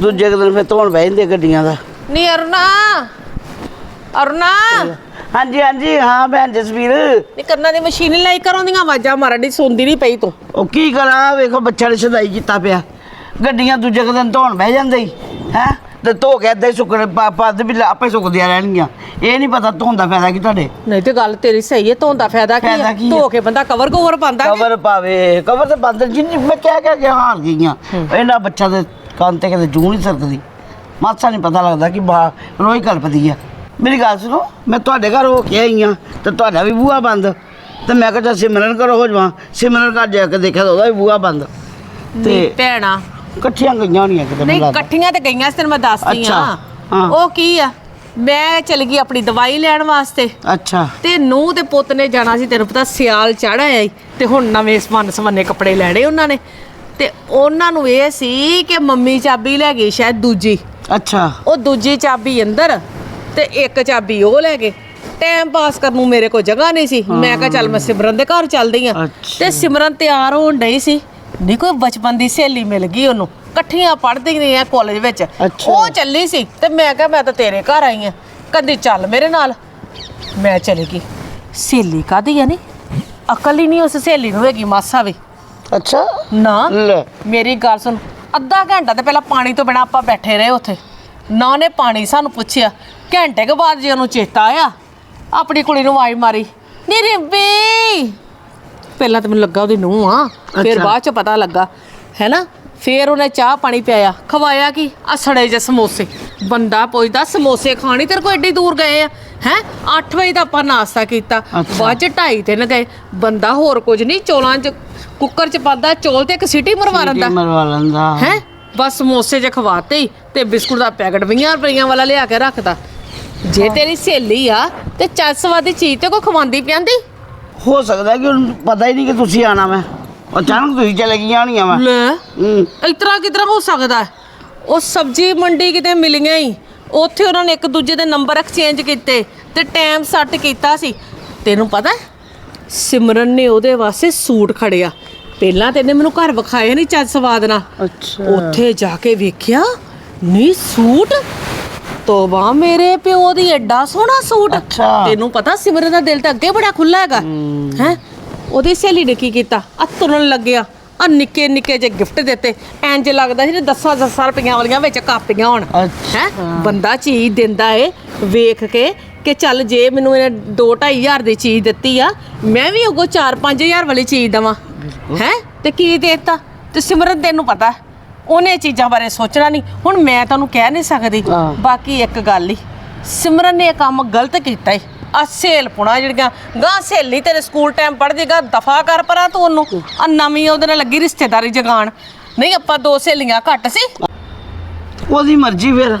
ਦੂਜੇ ਕੁ ਦਿਨ ਫਿਰ ਧੋਣ ਬਹਿ ਜਾਂਦੇ ਗੱਡੀਆਂ ਦਾ। ਨਹੀਂ ਅਰੁਣਾ। ਅਰੁਣਾ। ਹਾਂਜੀ ਹਾਂਜੀ ਹਾਂ ਭੈਣ ਜਸਵੀਰ। ਨਹੀਂ ਕੰਨਾਂ ਦੀ ਮਸ਼ੀਨ ਲਾਈ ਕਰੋਂ ਦੀਆਂ ਆਵਾਜ਼ਾਂ ਮਾਰਨ ਦੀ ਸੁਣਦੀ ਨਹੀਂ ਪਈ ਤੂੰ। ਉਹ ਕੀ ਕਰਾਂ ਵੇਖੋ ਬੱਚਾ ਨੇ ਸਦਾਈ ਕੀਤਾ ਪਿਆ। ਗੱਡੀਆਂ ਦੂਜੇ ਕੁ ਦਿਨ ਧੋਣ ਬਹਿ ਜਾਂਦੇ ਹੀ ਹੈ? ਤੇ ਧੋ ਕੇ ਏਦਾਂ ਹੀ ਸੁੱਕਣ ਪਾ ਪਾ ਦੇ ਵੀ ਆਪੇ ਸੁੱਕਦੀਆਂ ਰਹਿਣਗੀਆਂ। ਇਹ ਨਹੀਂ ਪਤਾ ਧੋਣ ਦਾ ਫਾਇਦਾ ਕੀ ਤੁਹਾਡੇ। ਨਹੀਂ ਤੇ ਗੱਲ ਤੇਰੀ ਸਹੀ ਹੈ ਧੋਣ ਦਾ ਫਾਇਦਾ ਕੀ ਫਾਇਦਾ ਹੈ ਕੀ ਹੈ? ਧੋ ਕੇ ਬੰਦਾ ਕਵਰ ਕਵਰ ਪਾਉਂਦਾ ਕਿ- ਕਵਰ ਪਾਵੇ ਕਵਰ ਤੇ ਬੰਦ ਜਿੰਨੀ ਮੈਂ ਕਹਿ ਕਹਿ ਕੇ ਹਾਰ ਗਈਆਂ ਇਹਨਾਂ ਬੱਚਾ ਦੇ ਕੰਨ ਤੇ ਕਿਤੇ ਜੂੰ ਨਹੀਂ ਸਰਕਦੀ। ਮਾਸਾ ਨਹੀਂ ਪਤਾ ਲੱਗਦਾ ਕਿ ਬਾ ਰੋਈ ਕਲਪਦੀ ਆ। ਮੇਰੀ ਗੱਲ ਸੁਣੋ ਮੈਂ ਤੁਹਾਡੇ ਘਰ ਹੋ ਕੇ ਆਈ ਆ ਤੇ ਤੁਹਾਡਾ ਵੀ ਬੂਹਾ ਬੰਦ। ਤੇ ਮੈਂ ਕਿਹਾ ਚੱਲ ਸਿਮਰਨ ਕਰੋ ਹੋ ਜਾਵਾਂ। ਸਿਮਰਨ ਘਰ ਜਾ ਕੇ ਦੇਖਿਆ ਤਾਂ ਉਹਦਾ ਵੀ ਬੂਹਾ ਬੰਦ। ਤੇ ਭੈਣਾ। ਇਕੱਠੀਆਂ ਗਈਆਂ ਹੋਣੀਆਂ ਕਿਤੇ ਨਹੀਂ। ਇਕੱਠੀਆਂ ਤੇ ਗਈਆਂ ਸੀ ਤੈਨੂੰ ਮੈਂ ਦੱਸਦੀ ਅੱਛਾ, ਆ। ਹਾਂ। ਉਹ ਕੀ ਆ? ਮੈਂ ਚਲ ਗਈ ਆਪਣੀ ਦਵਾਈ ਲੈਣ ਵਾਸਤੇ। ਅੱਛਾ। ਤੇ ਨੂੰ ਤੇ ਪੁੱਤ ਨੇ ਜਾਣਾ ਸੀ ਤੈਨੂੰ ਪਤਾ ਸਿਆਲ ਚੜ ਆਇਆ ਈ। ਤੇ ਹੁਣ ਨਵੇਂ ਸਵੰਨ ਸਵੰਨੇ ਕੱਪੜੇ ਲੈਣੇ ਉਹਨਾਂ ਨੇ। ਤੇ ਉਹਨਾਂ ਨੂੰ ਇਹ ਸੀ ਕਿ ਮੰਮੀ ਚਾਬੀ ਲੈ ਗਈ ਸ਼ਾਇਦ ਦੂਜੀ। ਅੱਛਾ। ਉਹ ਦੂਜੀ ਚਾਬੀ ਅੰਦਰ ਤੇ ਇੱਕ ਚਾਬੀ ਉਹ ਲੈ ਗਏ। ਟਾਈਮ ਪਾਸ ਕਰਨ ਨੂੰ ਮੇਰੇ ਕੋਲ ਜਗ੍ਹਾ ਨਹੀਂ ਸੀ। ਮੈਂ ਕਿਹਾ ਚੱਲ ਮੈਂ ਸਿਮਰਨ ਦੇ ਘਰ ਚੱਲਦੀ ਆ। ਤੇ ਸਿਮਰਨ ਤਿਆਰ ਹੋਣ ਡਈ ਸੀ। ਨਹੀਂ ਕੋਈ ਬਚਪਨ ਦੀ ਸਹੇਲੀ ਮਿਲ ਗਈ ਉਹਨੂੰ। ਇਕੱਠੀਆਂ ਪੜ੍ਹਦੀਆਂ ਨੇ ਕਾਲਜ ਵਿੱਚ। ਉਹ ਚੱਲੀ ਸੀ ਤੇ ਮੈਂ ਕਿਹਾ ਮੈਂ ਤਾਂ ਤੇਰੇ ਘਰ ਆਈ ਆ। ਕਦੀ ਚੱਲ ਮੇਰੇ ਨਾਲ। ਮੈਂ ਚਲੀ ਗਈ। ਸਹੇਲੀ ਕਾਦੀ ਆ ਨੀ? ਅਕਲ ਹੀ ਨਹੀਂ ਉਸ ਸਹੇਲੀ ਨੂੰ ਹੈਗੀ ਮਾਸਾ ਵੀ। ਅੱਛਾ। ਨਾ ਮੇਰੀ ਗੱਲ ਸੁਣ। ਅੱਧਾ ਘੰਟਾ ਤੇ ਪਹਿਲਾਂ ਪਾਣੀ ਤੋਂ ਬਿਨਾ ਆਪਾਂ ਬੈਠੇ ਰਹੇ ਉੱਥੇ। ਨਾ ਉਹਨੇ ਪਾਣੀ ਸਾਨੂੰ ਪੁੱਛਿਆ। ਘੰਟੇ ਕੇ ਬਾਅਦ ਜੇ ਉਹਨੂੰ ਚੇਤਾ ਆਇਆ ਆਪਣੀ ਕੁੜੀ ਨੂੰ ਆਵਾਜ਼ ਮਾਰੀ ਨੀ ਰਿੰਬੀ ਪਹਿਲਾਂ ਤਾਂ ਮੈਨੂੰ ਲੱਗਾ ਉਹਦੀ ਨੂੰਹ ਆ ਫਿਰ ਅੱਛਾ। ਬਾਅਦ ਚ ਪਤਾ ਲੱਗਾ ਹੈਨਾ? ਫਿਰ ਉਹਨੇ ਚਾਹ ਪਾਣੀ ਪਿਆਇਆ। ਖਵਾਇਆ ਕੀ? ਆ ਸੜੇ ਜੇ ਸਮੋਸੇ। ਬੰਦਾ ਪੁੱਛਦਾ ਸਮੋਸੇ ਖਾਣੀ ਤੇਰੇ ਕੋਲ ਐਡੀ ਦੂਰ ਗਏ ਆ? ਹੈ? 8 ਵਜੇ ਦਾ ਆਪਾਂ ਨਾਸ਼ਤਾ ਕੀਤਾ। ਬਾਅਦ ਚ 2:30 ਤਿੰਨ ਗਏ। ਬੰਦਾ ਹੋਰ ਕੁਝ ਨਹੀਂ ਚੋਲਾਂ ਚ ਕੁੱਕਰ ਚ ਪਾਦਾ ਚੋਲ ਤੇ ਇੱਕ ਸੀਟੀ ਮਰਵਾ ਲੈਂਦਾ। ਮਰਵਾ ਲੈਂਦਾ। ਹੈ? ਬਸ ਸਮੋਸੇ ਜੇ ਖਵਾਤੇ ਤੇ ਬਿਸਕੁਟ ਦਾ ਪੈਕਟ 20 ਰੁਪਈਆਂ ਵਾਲਾ ਲਿਆ ਕੇ ਰੱਖਦਾ। ਜੇ ਤੇਰੀ ਸਹੇਲੀ ਆ ਤੇ ਚੱਸਵਾਦੀ ਚੀਜ਼ ਤੇ ਕੋ ਖਵਾਉਂਦੀ ਪਿਆਂਦੀ? ਹੋ ਸਕਦਾ ਕਿ ਉਹਨੂੰ ਪਤਾ ਹੀ ਨਹੀਂ ਕਿ ਤੁਸੀਂ ਆਣਾ ਮੈਂ। ਅਚਾਨਕ ਤੁਸੀਂ ਚਲੇ ਗਈਆਂ ਹੋਣੀਆਂ ਵਾ। ਲੈ ਹੂੰ। ਇਤਰਾ ਕਿਤਰਾ ਹੋ ਸਕਦਾ? ਹੈ? ਉਹ ਸਬਜ਼ੀ ਮੰਡੀ ਕਿਤੇ ਮਿਲੀਆਂ ਹੀ ਉੱਥੇ ਉਹਨਾਂ ਨੇ ਇੱਕ ਦੂਜੇ ਦੇ ਨੰਬਰ ਐਕਸਚੇਂਜ ਕੀਤੇ ਤੇ ਟਾਈਮ ਸੈੱਟ ਕੀਤਾ ਸੀ। ਤੈਨੂੰ ਪਤਾ ਹੈ? ਸਿਮਰਨ ਨੇ ਉਹਦੇ ਵਾਸਤੇ ਸੂਟ ਖੜਿਆ ਪਹਿਲਾਂ ਤੇ ਇਹਨੇ ਮੈਨੂੰ ਘਰ ਵਿਖਾਇਆ ਨਹੀਂ ਚੱਜ ਸਵਾਦ ਨਾਲ। ਅੱਛਾ। ਉੱਥੇ ਜਾ ਕੇ ਵੇਖਿਆ ਨੀ ਸੂਟ? ਤੋਬਾ ਮੇਰੇ ਪਿਓ ਦੀ ਐਡਾ ਸੋਹਣਾ ਸੂਟ। ਅੱਛਾ। ਤੈਨੂੰ ਪਤਾ ਸਿਮਰਨ ਦਾ ਦਿਲ ਤਾਂ ਅੱਗੇ ਬੜਾ ਖੁੱਲਾ ਹੈਗਾ। ਹੈ? ਉਹਦੀ ਸਹੇਲੀ ਨੇ ਕੀ ਕੀਤਾ? ਆ ਤੁਰਨ ਲੱਗਿਆ। ਆ ਨਿੱਕੇ ਨਿੱਕੇ ਜਿਹੇ ਗਿਫਟ ਦਿੱਤੇ। ਇੰਜ ਲੱਗਦਾ ਸੀ 10 10 ਰੁਪਈਆਂ ਵਾਲੀਆਂ ਵਿੱਚ ਕਾਪੀਆਂ ਹੋਣ। ਹੈ? ਬੰਦਾ ਚੀਜ਼ ਦਿੰਦਾ ਏ ਵੇਖ ਕੇ ਕਿ ਚੱਲ ਜੇ ਮੈਨੂੰ ਇਹਨੇ 2 ਹਜ਼ਾਰ ਦੀ ਚੀਜ਼ ਦਿੱਤੀ ਆ ਮੈਂ ਵੀ ਉਹੋ 4-5000 ਵਾਲੀ ਚੀਜ਼ ਦਵਾਂ। ਹੈ? ਤੇ ਕੀ ਦੇਤਾ? ਤੇ ਸਿਮਰਨ ਤੈਨੂੰ ਪਤਾ ਉਹਨੇ ਚੀਜ਼ਾਂ ਬਾਰੇ ਸੋਚਣਾ ਨਹੀਂ। ਹੁਣ ਮੈਂ ਤੁਹਾਨੂੰ ਕਹਿ ਨਹੀਂ ਸਕਦੀ। ਬਾਕੀ ਇੱਕ ਗੱਲ ਹੀ ਸਿਮਰਨ ਨੇ ਇਹ ਕੰਮ ਗਲਤ ਕੀਤਾ ਏ। ਆ ਸਹੇਲ ਪੁਣਾ ਜਿਹੜੀਆਂ ਗਾਂ ਸਹੇਲੀ ਤੇਰੇ ਸਕੂਲ ਟਾਈਮ ਪੜ੍ਹਦੀ ਗਾ ਦਫਾ ਕਰ ਪਰਾਂ ਤੂੰ ਉਹਨੂੰ। ਆ ਨਵੀਂ ਉਹਦੇ ਨਾਲ ਲੱਗੀ ਰਿਸ਼ਤੇਦਾਰੀ ਜਗਾਣ। ਨਹੀਂ ਆਪਾਂ ਦੋ ਸਹੇਲੀਆਂ ਘੱਟ ਸੀ। ਉਹਦੀ ਮਰਜ਼ੀ ਫਿਰ।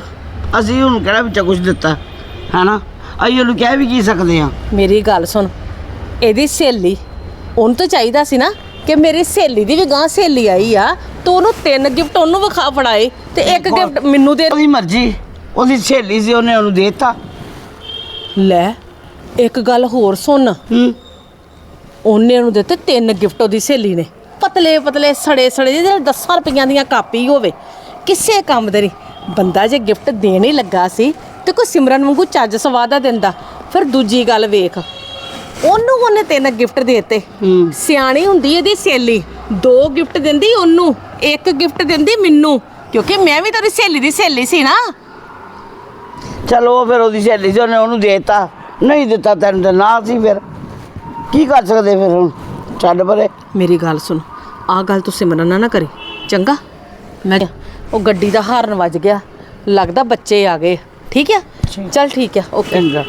ਅਸੀਂ ਹੁਣ ਕਿਹੜਾ ਵਿੱਚੋਂ ਕੁਝ ਦਿੱਤਾ ਹੈਨਾ? ਅਸੀਂ ਉਹਨੂੰ ਕਹਿ ਵੀ ਕੀ ਸਕਦੇ ਆ ਮੇਰੀ ਗੱਲ ਸੁਣ ਇਹਦੀ ਸਹੇਲੀ ਉਹਨੂੰ ਤਾਂ ਚਾਹੀਦਾ ਸੀ ਨਾ ਕਿ ਮੇਰੀ ਸਹੇਲੀ ਦੀ ਵੀ ਗਾਂ ਸਹੇਲੀ ਆਈ ਆ ਤੂੰ ਉਹਨੂੰ ਤਿੰਨ ਗਿਫਟ ਉਹਨੂੰ ਵਿਖਾ ਫੜਾਏ ਤੇ ਇੱਕ ਗਿਫਟ ਮੈਨੂੰ ਦੇ ਉਹਦੀ ਮਰਜ਼ੀ ਉਹਦੀ ਸਹੇਲੀ ਸੀ ਉਹਨੇ ਉਹਨੂੰ ਦੇਤਾ। ਲੈ ਇੱਕ ਗੱਲ ਹੋਰ ਸੁਣ। ਹੂੰ। ਉਹਨੇ ਉਹਨੂੰ ਦਿੱਤੇ ਤਿੰਨ ਗਿਫਟ ਉਹਦੀ ਸਹੇਲੀ ਨੇ। ਪਤਲੇ ਪਤਲੇ ਸੜੇ ਸੜੇ ਜਿਹੜੇ 10 ਰੁਪਈਆਂ ਦੀਆਂ ਕਾਪੀ ਹੋਵੇ। ਕਿਸੇ ਕੰਮ ਦੇ ਨਹੀਂ। ਬੰਦਾ ਜੇ ਗਿਫਟ ਦੇਣ ਹੀ ਲੱਗਾ ਸੀ ਤੇ ਕੋਈ ਸਿਮਰਨ ਵਾਂਗੂ ਚੱਜ ਸਵਾਦਾ ਦਿੰਦਾ। ਫਿਰ ਦੂਜੀ ਗੱਲ ਵੇਖ। ਉਹਨੂੰ ਉਹਨੇ ਤਿੰਨ ਗਿਫਟ ਦੇਤੇ। ਹੂੰ। ਸਿਆਣੀ ਹੁੰਦੀ ਇਹਦੀ ਸਹੇਲੀ। ਦੋ ਗਿਫਟ ਦਿੰਦੀ ਉਹਨੂੰ ਇੱਕ ਗਿਫਟ ਦਿੰਦੀ ਮੈਨੂੰ। ਕਿਉਂਕਿ ਮੈਂ ਵੀ ਤੇਰੀ ਸਹੇਲੀ ਦੀ ਸਹੇਲੀ ਸੀ ਨਾ। ਚਲੋ ਫਿਰ ਉਹਦੀ ਸਹੇਲੀ ਸੀ ਉਹਨੇ ਉਹਨੂੰ ਦੇਤਾ। ਨਹੀਂ ਦਿੱਤਾ ਤੈਨੂੰ ਤੇ ਨਾ ਸੀ ਫਿਰ। ਕੀ ਕਰ ਸਕਦੇ ਫਿਰ ਹੁਣ? ਛੱਡ ਪਰੇ। ਮੇਰੀ ਗੱਲ ਸੁਣ। ਆ ਗੱਲ ਤੂੰ ਸਿਮਰਨ ਨਾਲ ਨਾ ਕਰੀ। ਚੰਗਾ? ਮੈਂ ਉਹ ਗੱਡੀ ਦਾ ਹਾਰਨ ਵੱਜ ਗਿਆ। ਲੱਗਦਾ ਬੱਚੇ ਆ ਗਏ। ਠੀਕ ਆ? ਚੱਲ ਠੀਕ ਆ। ਓਕੇ। ਚੰਗਾ।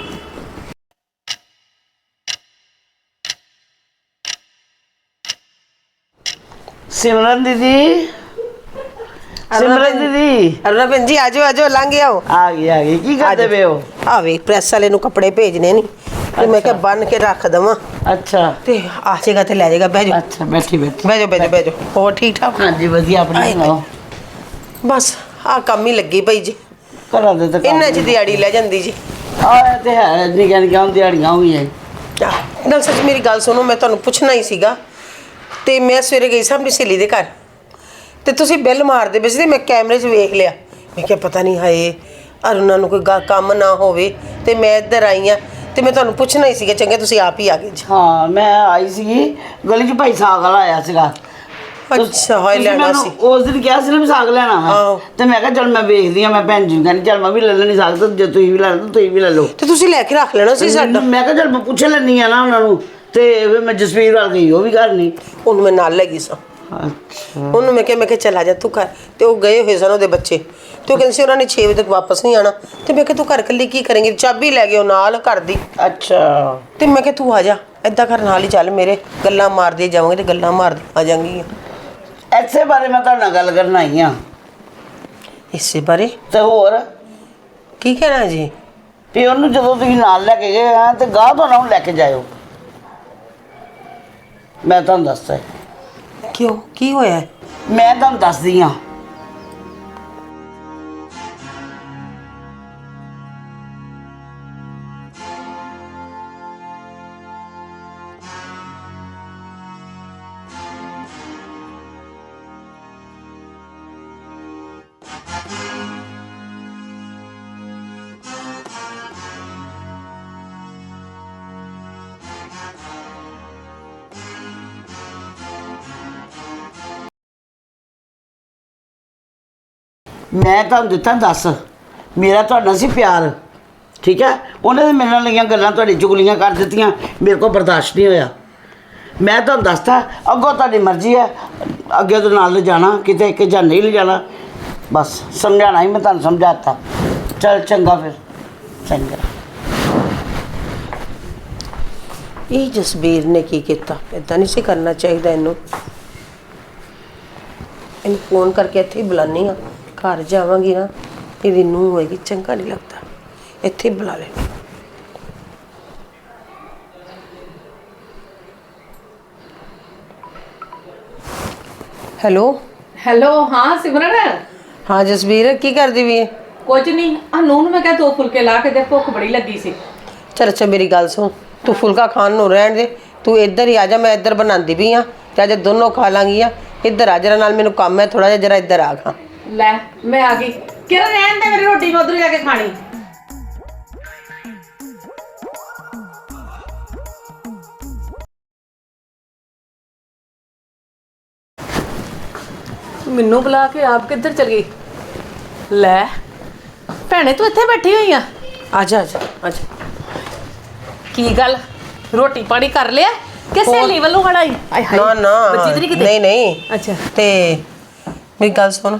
ਸਿਮਰਨ ਦੀਦੀ। ਸਿਮਰਨ ਦੀਦੀ। ਭੈਣ ਜੀ ਆਜੋ ਆਜੋ ਲੰਘ ਆਓ। ਆ ਗਈ ਆ ਗਈ। ਕੀ ਕਰਦੇ ਪਏ ਹੋ? ਆ ਵੇ ਪ੍ਰੈਸ ਵਾਲੇ ਨੂੰ ਕੱਪੜੇ ਭੇਜਨੇ ਨਹੀਂ ਤੇ ਮੈਂ ਕਿਹਾ ਬੰਨ ਕੇ ਰੱਖ ਦਵਾਂ। ਅੱਛਾ। ਤੇ ਆ ਜਾਏਗਾ ਤੇ ਲੈ ਜਾਏਗਾ ਬਹਿ ਜਾਓ। ਅੱਛਾ ਬੈਠੀ ਬੈਠੀ। ਬਹਿ ਜਾਓ ਬਹਿ ਜਾਓ ਬਹਿ ਜਾਓ। ਹੋਰ ਠੀਕ ਠਾਕ? ਹਾਂਜੀ ਵਧੀਆ ਆਪਣੀ ਸੁਣਾਓ? ਬਸ ਆ ਕੰਮ ਹੀ ਲੱਗੀ ਪਈ ਜੀ। ਘਰਾਂ ਦੇ ਤਾਂ ਇੰਨਾ ਚ ਦਿਹਾੜੀ ਲੈ ਜਾਂਦੀ ਜੀ। ਆ ਤੇ ਹੈ ਨਿੱਕੀਆਂ ਨਿੱਕੀਆਂ ਦਿਹਾੜੀਆਂ ਹੋਈਆਂ ਗੱਲ ਸੱਚ ਮੇਰੀ ਗੱਲ ਸੁਣੋ ਮੈਂ ਤੁਹਾਨੂੰ ਪੁੱਛਣਾ ਹੀ ਸੀਗਾ। ਤੇ ਮੈਂ ਸਵੇਰੇ ਗਈ ਸਾਂ ਆਪਣੀ ਸਹੇਲੀ ਦੇ ਘਰ। ਤੇ ਤੁਸੀਂ ਬੈਲ ਮਾਰਦੇ ਪਏ ਸੀ ਤੇ ਮੈਂ ਕੈਮਰੇ 'ਚ ਵੇਖ ਲਿਆ। ਮੈਂ ਕਿਹਾ ਪਤਾ ਨਹੀਂ ਹਾਏ ਅਰੁਣਾ ਨੂੰ ਕੋਈ ਗਾ- ਕੰਮ ਨਾ ਹੋਵੇ ਤੇ ਮੈਂ ਇੱਧਰ ਆਈ ਆ ਤੇ ਮੈਂ ਤੁਹਾਨੂੰ ਪੁੱਛਣਾ ਹੀ ਸੀਗਾ ਚੰਗਾ ਤੁਸੀਂ ਆਪ ਹੀ ਆ ਗਏ ਜੀ। ਹਾਂ ਮੈਂ ਆਈ ਸੀ ਗਲੀ 'ਚ ਭਾਈ ਸਾਗ ਵਾਲਾ ਆਇਆ ਸੀਗਾ। ਅੱਛਾ ਹਾਏ ਤੁਸੀਂ ਲੈਣਾ ਮੈਨੂੰ ਸੀ। ਉਸ ਦਿਨ ਕਿਹਾ ਸੀ ਨਾ ਵੀ ਸਾਗ ਲੈਣਾ ਆਹੋ। ਮੈਂ ਤੇ ਮੈਂ ਕਿਹਾ ਚਲ ਮੈਂ ਵੇਖਦੀ ਆ ਮੈਂ ਭੈਣ ਜੀ ਨੂੰ ਕਹਿੰਦੀ ਚਲ ਮੈਂ ਵੀ ਲੈ ਲੈਣੀ ਸਾਗ ਤੇ ਜੇ ਤੁਸੀਂ ਵੀ ਲੈ ਲਓ ਤੁਸੀਂ ਵੀ ਲੈ ਲਓ। ਤੇ ਤੁਸੀਂ ਲੈ ਕੇ ਰੱਖ ਲੈਣਾ ਸੀ ਸਾਡਾ। ਮੈਂ ਕਿਹਾ ਚਲ ਮੈਂ ਪੁੱਛ ਲੈਣੀ ਆ ਨਾ ਉਹਨਾਂ ਨੂੰ ਤੇ ਫਿਰ ਮੈਂ ਜਸਵੀਰ ਵੱਲ ਗਈ ਉਹ ਵੀ ਘਰ ਨਹੀਂ। ਉਹਨੂੰ ਮੈਂ ਨਾਲ ਲੈ ਗਈ ਸਾਂ। ਅੱਛਾ। ਉਹਨੂੰ ਮੈਂ ਕਿਹਾ ਮੈਂ ਕਿਹਾ ਚੱਲ ਜਾ ਤੂੰ ਘਰ। ਤੇ ਉਹ ਗਏ ਹੋਏ ਸਨ ਉਹਦੇ ਬੱਚੇ। ਤੇ ਉਹ ਕਹਿੰਦੇ ਸੀ ਉਹਨਾਂ ਨੇ 6 ਵਜੇ ਤੱਕ ਵਾਪਸ ਨਹੀਂ ਆਣਾ। ਤੇ ਮੈਂ ਕਿਹਾ ਤੂੰ ਘਰ ਇਕੱਲੀ ਕੀ ਕਰੇਂਗੀ? ਚਾਬੀ ਲੈ ਗਿਓ ਨਾਲ ਘਰ ਦੀ। ਅੱਛਾ। ਤੇ ਮੈਂ ਕਿਹਾ ਤੂੰ ਆ ਜਾ। ਏਦਾਂ ਕਰ ਨਾਲ ਹੀ ਚੱਲ ਮੇਰੇ। ਗੱਲਾਂ ਮਾਰਦੇ ਜਾਵਾਂਗੇ ਤੇ ਗੱਲਾਂ ਮਾਰਦੇ ਆ ਜਾਵਾਂਗੀ ਐਸੇ ਬਾਰੇ ਮੈਂ ਤੁਹਾਡੇ ਨਾਲ ਗੱਲ ਕਰਨ ਆਈ ਆ ਇਸੇ ਬਾਰੇ? ਤੇ ਹੋਰ? ਕੀ ਕਹਿਣਾ ਜੀ? ਵੀ ਉਹਨੂੰ ਜਦੋਂ ਤੁਸੀਂ ਨਾਲ ਲੈ ਕੇ ਗਏ ਆ ਤੇ ਗਾਹ ਤੋਂ ਨਾ ਉਹਨੂੰ ਲੈ ਕੇ ਜਾਇਓ। ਮੈਂ ਤੁਹਾਨੂੰ ਦੱਸਦਾ। ਕਿਉਂ ਕੀ ਹੋਇਆ ਹੈ? ਮੈਂ ਤੁਹਾਨੂੰ ਦੱਸਦੀ ਆ ਮੈਂ ਤੁਹਾਨੂੰ ਦਿੱਤਾ ਦੱਸ। ਮੇਰਾ ਤੁਹਾਡਾ ਸੀ ਪਿਆਰ। ਠੀਕ ਹੈ? ਉਹਨੇ ਤੇ ਮੇਰੇ ਨਾਲ ਲਈਆਂ ਗੱਲਾਂ, ਤੁਹਾਡੀ ਚੁਗਲੀਆਂ ਕਰ ਦਿੱਤੀਆਂ। ਮੇਰੇ ਕੋਲ ਬਰਦਾਸ਼ਤ ਨਹੀਂ ਹੋਇਆ। ਮੈਂ ਤੁਹਾਨੂੰ ਦੱਸਤਾ, ਅੱਗੋਂ ਤੁਹਾਡੀ ਮਰਜ਼ੀ ਹੈ। ਅੱਗੇ ਤੋਂ ਨਾਲ ਲਿਜਾਣਾ ਕਿਤੇ ਕਿ ਜਾਂ ਨਹੀਂ ਲਿਜਾਣਾ ਬਸ ਸਮਝਾਣਾ ਹੀ ਮੈਂ ਤੁਹਾਨੂੰ ਸਮਝਾਤਾ। ਚਲ, ਚੰਗਾ ਫਿਰ। ਚੰਗਾ। ਇਹ ਜਸਬੀਰ ਨੇ ਕੀ ਕੀਤਾ? ਇਦਾਂ ਨਹੀਂ ਸੀ ਕਰਨਾ ਚਾਹੀਦਾ ਇਹਨੂੰ। ਇਹਨੂੰ ਫੋਨ ਕਰਕੇ ਇੱਥੇ ਹੀ ਬੁਲਾਨੀ ਆ ਘਰ ਜਾਵਾਂਗੀ ਨਾ ਇਹਦੀ ਨੂੰਹ ਹੋਏਗੀ ਚੰਗਾ ਨਹੀਂ ਲੱਗਦਾ। ਇੱਥੇ ਹੀ ਬੁਲਾ ਲੈ। ਹੈਲੋ? ਹੈਲੋ ਹਾਂ ਸਿਮਰਨ? ਹਾਂ ਜਸਵੀਰ ਕੀ ਕਰਦੀ ਵੀ ਕੁਝ ਨਹੀਂ ਆ ਨੂੰ ਨੂੰ ਮੈਂ ਕਿਹਾ ਦੋ ਫੁਲਕੇ ਲਾ ਕੇ ਦੇ ਭੁੱਖ ਬੜੀ ਲੱਗੀ ਸੀ। ਚਲ ਅੱਛਾ ਮੇਰੀ ਗੱਲ ਸੁਣ। ਤੂੰ ਫੁਲਕਾ ਖਾਣ ਨੂੰ ਰਹਿਣ ਦੇ। ਤੂੰ ਇੱਧਰ ਹੀ ਆ ਜਾ ਮੈਂ ਇੱਧਰ ਬਣਾਉਂਦੀ ਵੀ ਆ। ਤੇ ਅੱਜ ਦੋਨੋਂ ਖਾ ਲਾਂਗੀ ਆ ਇੱਧਰ ਆ ਜਰਾ ਨਾਲ ਮੈਨੂੰ ਕੰਮ ਹੈ ਥੋੜਾ ਜਿਹਾ ਜਰਾ ਇੱਧਰ ਆ ਖਾ। ਲੈ ਮੈਂ ਆ ਗਈ। ਕਿਰਨ ਰਹਿਣ ਦੇ ਮੇਰੀ ਰੋਟੀ ਮੈਂ ਉਧਰ ਜਾ ਕੇ ਖਾਣੀ। ਮੈਨੂੰ ਬੁਲਾ ਕੇ ਆਪ ਕਿੱਧਰ ਚਲ ਗਈ? ਲੈ ਭੈਣੇ ਤੂੰ ਇੱਥੇ ਬੈਠੀ ਹੋਈ ਆ। ਆ ਜਾ ਆ ਜਾ ਆ ਜਾ। ਕੀ ਗੱਲ? ਰੋਟੀ ਪਾਣੀ ਕਰ ਲਿਆ? ਕਿ ਸਹੇਲੀ ਵੱਲੋਂ ਹੜਾਈ ਆਏ ਹਾਏ ਨਾ ਨਾ। ਬੱਚੀ ਤੇ ਨਹੀਂ ਕਿਤੇ? ਨਹੀਂ ਨਹੀਂ। ਅੱਛਾ। ਤੇ ਮੇਰੀ ਗੱਲ ਸੁਣ।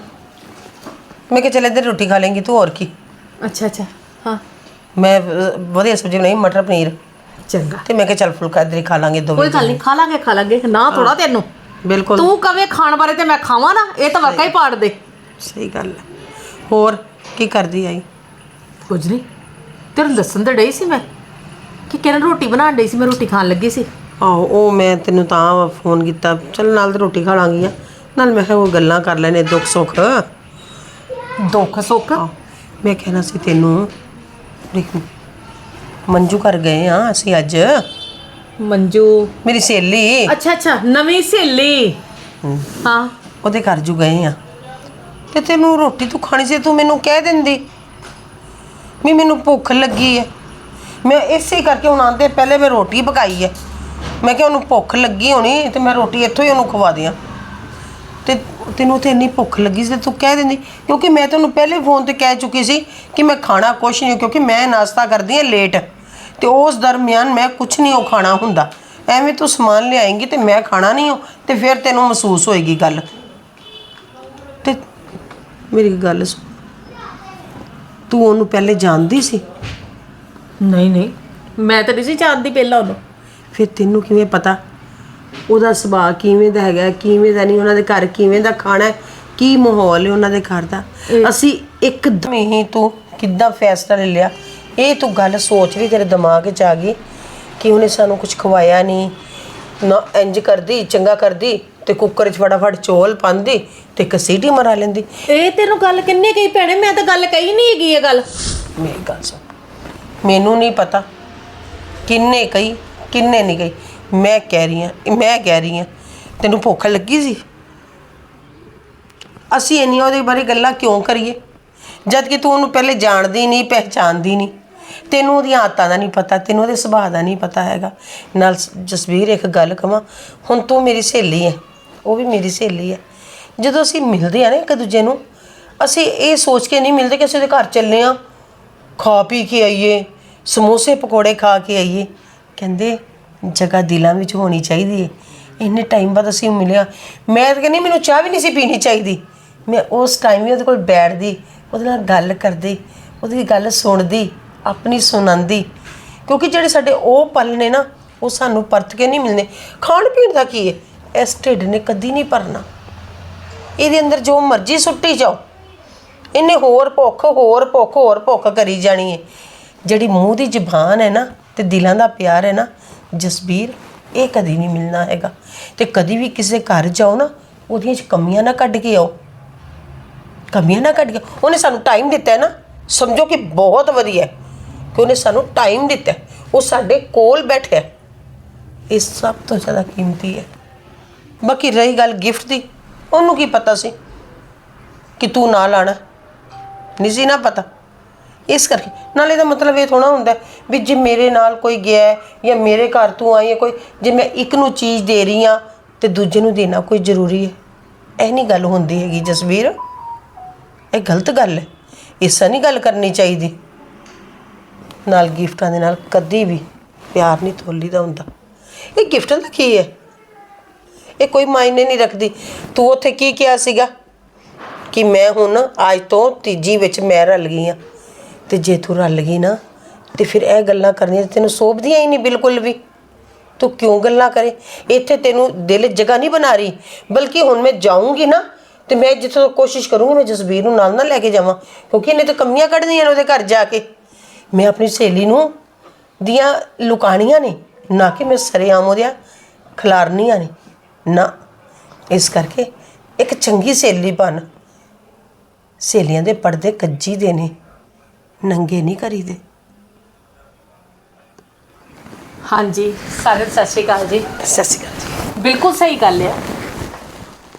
ਮੈਂ ਕਿ ਚੱਲ ਇੱਧਰ ਰੋਟੀ ਖਾ ਲੇਂਗੀ ਤੂੰ ਹੋਰ ਕੀ? ਅੱਛਾ ਅੱਛਾ ਹਾਂ। ਮੈਂ ਅਹ, ਵਧੀਆ ਸਬਜ਼ੀ ਬਣਾਈ ਮਟਰ ਪਨੀਰ। ਚੰਗਾ। ਤੇ ਮੈਂ ਕਿ ਚੱਲ ਫੁਲਕਾ ਇੱਧਰ ਹੀ ਖਾ ਲਾਂਗੇ ਕੋਈ ਦੋਵੇਂ ਗੱਲ ਨਹੀਂ ਖਾ ਲਾਂਗੇ ਖਾ ਲਾਂਗੇ। ਨਾ ਥੋੜਾ ਤੈਨੂੰ। ਬਿਲਕੁਲ। ਤੂੰ ਕਵੇ ਖਾਣ ਬਾਰੇ ਤੇ ਮੈਂ ਖਾਵਾਂ ਨਾ ਇਹ ਤਾਂ ਵਾਕਈ ਪਾੜ ਦੇ। ਸਹੀ ਗੱਲ ਹੈ। ਹੋਰ ਕੀ ਕਰਦੀ ਆਈ? ਕੁਝ ਨਹੀਂ ਤੈਨੂੰ ਦੱਸਣ ਤੇ ਡਈ ਸੀ ਮੈਂ ਕਿ ਕਿਰਨ ਰੋਟੀ ਬਣਾਉਣ ਡਈ ਸੀ ਮੈਂ ਰੋਟੀ ਖਾਣ ਲੱਗੀ ਸੀ। ਆਹੋ ਉਹ ਮੈਂ ਤੈਨੂੰ ਤਾਂ ਫੋਨ ਕੀਤਾ ਚੱਲ ਨਾਲ ਤੇ ਰੋਟੀ ਖਾ ਲਾਂਗੀ ਆ। ਨਾਲ ਮੈਂ ਕਿਹਾ ਉਹ ਗੱਲਾਂ ਕਰ ਲੈਨੇ ਦੁੱਖ ਸੁੱਖ ਦੁੱਖ ਸੁੱਖ? ਮੈਂ ਕਹਿਣਾ ਸੀ ਤੈਨੂੰ ਦੇਖ ਮੰਜੂ ਕਰ ਗਏ ਆ ਅਸੀਂ ਅੱਜ। ਮੰਜੂ? ਮੇਰੀ ਸਹੇਲੀ। ਅੱਛਾ ਅੱਛਾ ਨਵੀਂ ਸਹੇਲੀ। ਹਾਂ। ਉਹਦੇ ਘਰ ਜੂ ਗਏ ਆ। ਤੇ ਤੈਨੂੰ ਰੋਟੀ ਤੂੰ ਖਾਣੀ ਸੀ ਤੂੰ ਮੈਨੂੰ ਕਹਿ ਦਿੰਦੀ ਵੀ ਮੈਨੂੰ ਭੁੱਖ ਲੱਗੀ ਹੈ ਮੈਂ ਇਸੇ ਕਰਕੇ ਹੁਣ ਆਂਦੇ ਪਹਿਲੇ ਮੈਂ ਰੋਟੀ ਪਕਾਈ ਹੈ ਮੈਂ ਕਿਹਾ ਉਹਨੂੰ ਭੁੱਖ ਲੱਗੀ ਹੋਣੀ ਤੇ ਮੈਂ ਰੋਟੀ ਇੱਥੋਂ ਹੀ ਉਹਨੂੰ ਖਵਾ ਦਿਆਂ। ਤੇ ਤੈਨੂੰ ਤੇ ਇੰਨੀ ਭੁੱਖ ਲੱਗੀ ਸੀ ਤੇ ਤੂੰ ਕਹਿ ਦਿੰਦੀ ਕਿਉਂਕਿ ਮੈਂ ਤੈਨੂੰ ਪਹਿਲੇ ਫੋਨ ਤੇ ਕਹਿ ਚੁੱਕੀ ਸੀ ਕਿ ਮੈਂ ਖਾਣਾ ਕੁਛ ਨਹੀਂ ਕਿਉਂਕਿ ਮੈਂ ਨਾਸ਼ਤਾ ਕਰਦੀ ਹਾਂ ਲੇਟ ਤੇ ਉਸ ਦਰਮਿਆਨ ਮੈਂ ਕੁਛ ਨਹੀਂ ਉਹ ਖਾਣਾ ਹੁੰਦਾ। ਐਵੇਂ ਤੂੰ ਸਮਾਨ ਲਿਆਏਂਗੀ ਤੇ ਮੈਂ ਖਾਣਾ ਨਹੀਂ ਹੋ ਤੇ ਫਿਰ ਤੈਨੂੰ ਮਹਿਸੂਸ ਹੋਏਗੀ ਗੱਲ। ਤੇ ਮੇਰੀ ਗੱਲ ਸੁਣ। ਤੂੰ ਉਹਨੂੰ ਪਹਿਲੇ ਜਾਣਦੀ ਸੀ? ਨਹੀਂ ਨਹੀਂ। ਮੈਂ ਤਾਂ ਨਹੀਂ ਸੀ ਜਾਣਦੀ ਪਹਿਲਾਂ ਉਹਨੂੰ। ਫਿਰ ਤੈਨੂੰ ਕਿਵੇਂ ਪਤਾ? ਉਹਦਾ ਸੁਭਾਅ ਕਿਵੇਂ ਦਾ ਹੈਗਾ ਕਿਵੇਂ ਦਾ ਨਹੀਂ ਉਹਨਾਂ ਦੇ ਘਰ ਕਿਵੇਂ ਦਾ ਖਾਣਾ ਹੈ ਕੀ ਮਾਹੌਲ ਹੈ ਉਹਨਾਂ ਦੇ ਘਰ ਦਾ। ਅਸੀਂ ਇੱਕਦਮ ਹੀ ਤੂੰ ਕਿੱਦਾਂ ਫੈਸਲਾ ਲੈ ਲਿਆ ਇਹ ਤੂੰ ਗੱਲ ਸੋਚ ਵੀ ਤੇਰੇ ਦਿਮਾਗ 'ਚ ਆ ਗਈ ਕਿ ਉਹਨੇ ਸਾਨੂੰ ਕੁਝ ਖਵਾਇਆ ਨਹੀਂ ਨਾ ਇੰਜ ਕਰਦੀ ਚੰਗਾ ਕਰਦੀ ਤੇ ਕੁੱਕਰ 'ਚ ਫਟਾਫਟ ਚੌਲ ਪਾਉਂਦੀ ਤੇ ਇੱਕ ਸੀਟੀ ਮਰਾ ਲੈਂਦੀ। ਇਹ ਤੈਨੂੰ ਗੱਲ ਕਿੰਨੇ ਕਹੀ ਭੈਣੇ ਮੈਂ ਤਾਂ ਗੱਲ ਕਹੀ ਨਹੀਂ ਹੈਗੀ ਇਹ ਗੱਲ। ਮੇਰੀ ਗੱਲ ਸੁਣ। ਮੈਨੂੰ ਨਹੀਂ ਪਤਾ ਕਿੰਨੇ ਕਹੀ ਕਿੰਨੇ ਨਹੀਂ ਕਹੀ। ਮੈਂ ਕਹਿ ਰਹੀ ਹਾਂ ਮੈਂ ਕਹਿ ਰਹੀ ਹਾਂ, ਤੈਨੂੰ ਭੁੱਖ ਲੱਗੀ ਸੀ? ਅਸੀਂ ਇੰਨੀਆਂ ਉਹਦੇ ਬਾਰੇ ਗੱਲਾਂ ਕਿਉਂ ਕਰੀਏ? ਜਦ ਕਿ ਤੂੰ ਉਹਨੂੰ ਪਹਿਲੇ ਜਾਣਦੀ ਨਹੀਂ ਪਹਿਚਾਨਦੀ ਨਹੀਂ, ਤੈਨੂੰ ਉਹਦੀਆਂ ਆਦਤਾਂ ਦਾ ਨਹੀਂ ਪਤਾ, ਤੈਨੂੰ ਉਹਦੇ ਸੁਭਾਅ ਦਾ ਨਹੀਂ ਪਤਾ ਹੈਗਾ। ਨਾਲ ਜਸਵੀਰ, ਇੱਕ ਗੱਲ ਕਵਾਂ, ਹੁਣ ਤੂੰ ਮੇਰੀ ਸਹੇਲੀ ਹੈ, ਉਹ ਵੀ ਮੇਰੀ ਸਹੇਲੀ ਹੈ। ਜਦੋਂ ਅਸੀਂ ਮਿਲਦੇ ਆ ਨਾ ਇੱਕ ਦੂਜੇ ਨੂੰ, ਅਸੀਂ ਇਹ ਸੋਚ ਕੇ ਨਹੀਂ ਮਿਲਦੇ ਕਿ ਅਸੀਂ ਉਹਦੇ ਘਰ ਚੱਲੇ ਆ ਖਾ ਪੀ ਕੇ ਆਈਏ, ਸਮੋਸੇ ਪਕੌੜੇ ਖਾ ਕੇ ਆਈਏ। ਕਹਿੰਦੇ ਜਗ੍ਹਾ ਦਿਲਾਂ ਵਿੱਚ ਹੋਣੀ ਚਾਹੀਦੀ ਹੈ ਇੰਨੇ ਟਾਈਮ ਬਾਅਦ ਅਸੀਂ ਮਿਲਿਆ। ਮੈਂ ਤਾਂ ਕਹਿੰਦੀ ਮੈਨੂੰ ਚਾਹ ਵੀ ਨਹੀਂ ਸੀ ਪੀਣੀ ਚਾਹੀਦੀ। ਮੈਂ ਉਸ ਟਾਈਮ ਵੀ ਉਹਦੇ ਕੋਲ ਬੈਠਦੀ, ਉਹਦੇ ਨਾਲ ਗੱਲ ਕਰਦੀ, ਉਹਦੀ ਗੱਲ ਸੁਣਦੀ, ਆਪਣੀ ਸੁਣਾਉਂਦੀ। ਕਿਉਂਕਿ ਜਿਹੜੇ ਸਾਡੇ ਉਹ ਪਲ ਨੇ ਨਾ, ਉਹ ਸਾਨੂੰ ਪਰਤ ਕੇ ਨਹੀਂ ਮਿਲਨੇ ਖਾਣ ਪੀਣ ਦਾ ਕੀ ਹੈ ਇਸ ਢਿੱਡ ਨੇ ਕਦੀ ਨਹੀਂ ਭਰਨਾ। ਇਹਦੇ ਅੰਦਰ ਜੋ ਮਰਜ਼ੀ ਸੁੱਟੀ ਜਾਓ। ਇਹਨੇ ਹੋਰ ਭੁੱਖ ਹੋਰ ਭੁੱਖ ਹੋਰ ਭੁੱਖ ਕਰੀ ਜਾਣੀ ਹੈ ਜਿਹੜੀ ਮੂੰਹ ਦੀ ਜ਼ੁਬਾਨ ਹੈ ਨਾ, ਤੇ ਦਿਲਾਂ ਦਾ ਪਿਆਰ ਹੈ ਨਾ ਜਸਬੀਰ, ਇਹ ਕਦੀ ਨਹੀਂ ਮਿਲਣਾ ਹੈਗਾ। ਤੇ ਕਦੀ ਵੀ ਕਿਸੇ ਘਰ ਜਾਓ ਨਾ, ਉਹਦੀਆਂ ਚ ਕਮੀਆਂ ਨਾ ਕੱਢ ਕੇ ਆਓ। ਕਮੀਆਂ ਨਾ ਕੱਢ ਕੇ ਉਹਨੇ ਸਾਨੂੰ ਟਾਈਮ ਦਿੱਤਾ ਹੈ ਨਾ, ਸਮਝੋ ਕਿ ਬਹੁਤ ਵਧੀਆ ਹੈ ਕਿ ਉਹਨੇ ਸਾਨੂੰ ਟਾਈਮ ਦਿੱਤਾ ਉਹ ਸਾਡੇ ਕੋਲ ਬੈਠਿਆ ਇਹ ਸਭ ਤੋਂ ਜ਼ਿਆਦਾ ਕੀਮਤੀ ਹੈ। ਬਾਕੀ ਰਹੀ ਗੱਲ ਗਿਫਟ ਦੀ, ਉਹਨੂੰ ਕੀ ਪਤਾ ਸੀ ਕਿ ਤੂੰ ਨਾਲ ਆਣਾ ਨਹੀਂ ਸੀ ਨਾ ਪਤਾ। ਇਸ ਕਰਕੇ। ਨਾਲੇ ਦਾ ਮਤਲਬ ਇਹ ਥੋੜਾ ਹੁੰਦਾ ਵੀ ਜੇ ਮੇਰੇ ਨਾਲ ਕੋਈ ਗਿਆ ਹੈ ਜਾਂ ਮੇਰੇ ਘਰ ਤੋਂ ਆਈ ਹੈ ਕੋਈ, ਜੇ ਮੈਂ ਇੱਕ ਨੂੰ ਚੀਜ਼ ਦੇ ਰਹੀ ਆ ਤੇ ਦੂਜੇ ਨੂੰ ਦੇਣਾ ਕੋਈ ਜ਼ਰੂਰੀ ਹੈ। ਇਹ ਨਹੀਂ ਗੱਲ ਹੁੰਦੀ ਹੈਗੀ ਜਸਵੀਰ। ਇਹ ਗਲਤ ਗੱਲ ਹੈ। ਇਸਾ ਨਹੀਂ ਗੱਲ ਕਰਨੀ ਚਾਹੀਦੀ। ਨਾਲ ਗਿਫਟਾਂ ਦੇ ਨਾਲ ਕਦੀ ਵੀ ਪਿਆਰ ਨਹੀਂ ਤੋਲੀ ਦਾ ਹੁੰਦਾ। ਇਹ ਗਿਫਟ ਦਾ ਕੀ ਹੈ? ਇਹ ਕੋਈ ਮਾਇਨੇ ਨਹੀਂ ਰੱਖਦੀ। ਤੂੰ ਉੱਥੇ ਕੀ ਕਿਹਾ ਸੀਗਾ? ਕਿ ਮੈਂ ਹੁਣ ਅੱਜ ਤੋਂ ਤੀਜੀ ਵਿੱਚ ਮੈਂ ਰਲ ਗਈ ਆ ਤੇ ਜੇ ਤੂੰ ਰਲ ਗਈ ਨਾ, ਤੇ ਫਿਰ ਇਹ ਗੱਲਾਂ ਕਰਨੀਆਂ ਤੈਨੂੰ ਸੋਭਦੀਆਂ ਹੀ ਨਹੀਂ ਬਿਲਕੁਲ ਵੀ। ਤੂੰ ਕਿਉਂ ਗੱਲਾਂ ਕਰੇ? ਇੱਥੇ ਤੈਨੂੰ ਦਿਲ ਜਗ੍ਹਾ ਨਹੀਂ ਬਣਾ ਰਹੀ, ਬਲਕਿ ਹੁਣ ਮੈਂ ਜਾਊਂਗੀ ਨਾ, ਤੇ ਮੈਂ ਜਿੱਥੋਂ ਕੋਸ਼ਿਸ਼ ਕਰੂੰਗੀ ਮੈਂ ਜਸਬੀਰ ਨੂੰ ਨਾਲ ਨਾ ਲੈ ਕੇ ਜਾਵਾਂ, ਕਿਉਂਕਿ ਇਹਨੇ ਤਾਂ ਕਮੀਆਂ ਕੱਢਣੀਆਂ ਨੇ ਉਹਦੇ ਘਰ ਜਾ ਕੇ। ਮੈਂ ਆਪਣੀ ਸਹੇਲੀ ਨੂੰ ਦੀਆਂ ਲੁਕਾਣੀਆਂ ਨੇ, ਨਾ ਕਿ ਮੈਂ ਸਰੇਆਮ ਉਹਦੀਆਂ ਖਿਲਾਰਨੀਆਂ ਨੇ। ਨਾ, ਇਸ ਕਰਕੇ ਇੱਕ ਚੰਗੀ ਸਹੇਲੀ ਬਣ। ਸਹੇਲੀਆਂ ਦੇ ਪਰਦੇ ਕੱਜੀ ਦੇ ਨੇ। ਨੰਗੇ ਨਹੀਂ ਕਰੀਦੇ। ਹਾਂਜੀ ਸਾਰਿਆਂ ਨੂੰ ਸਤਿ ਸ਼੍ਰੀ ਅਕਾਲ ਜੀ। ਸਤਿ ਸ਼੍ਰੀ ਅਕਾਲ ਜੀ। ਬਿਲਕੁਲ ਸਹੀ ਗੱਲ ਹੈ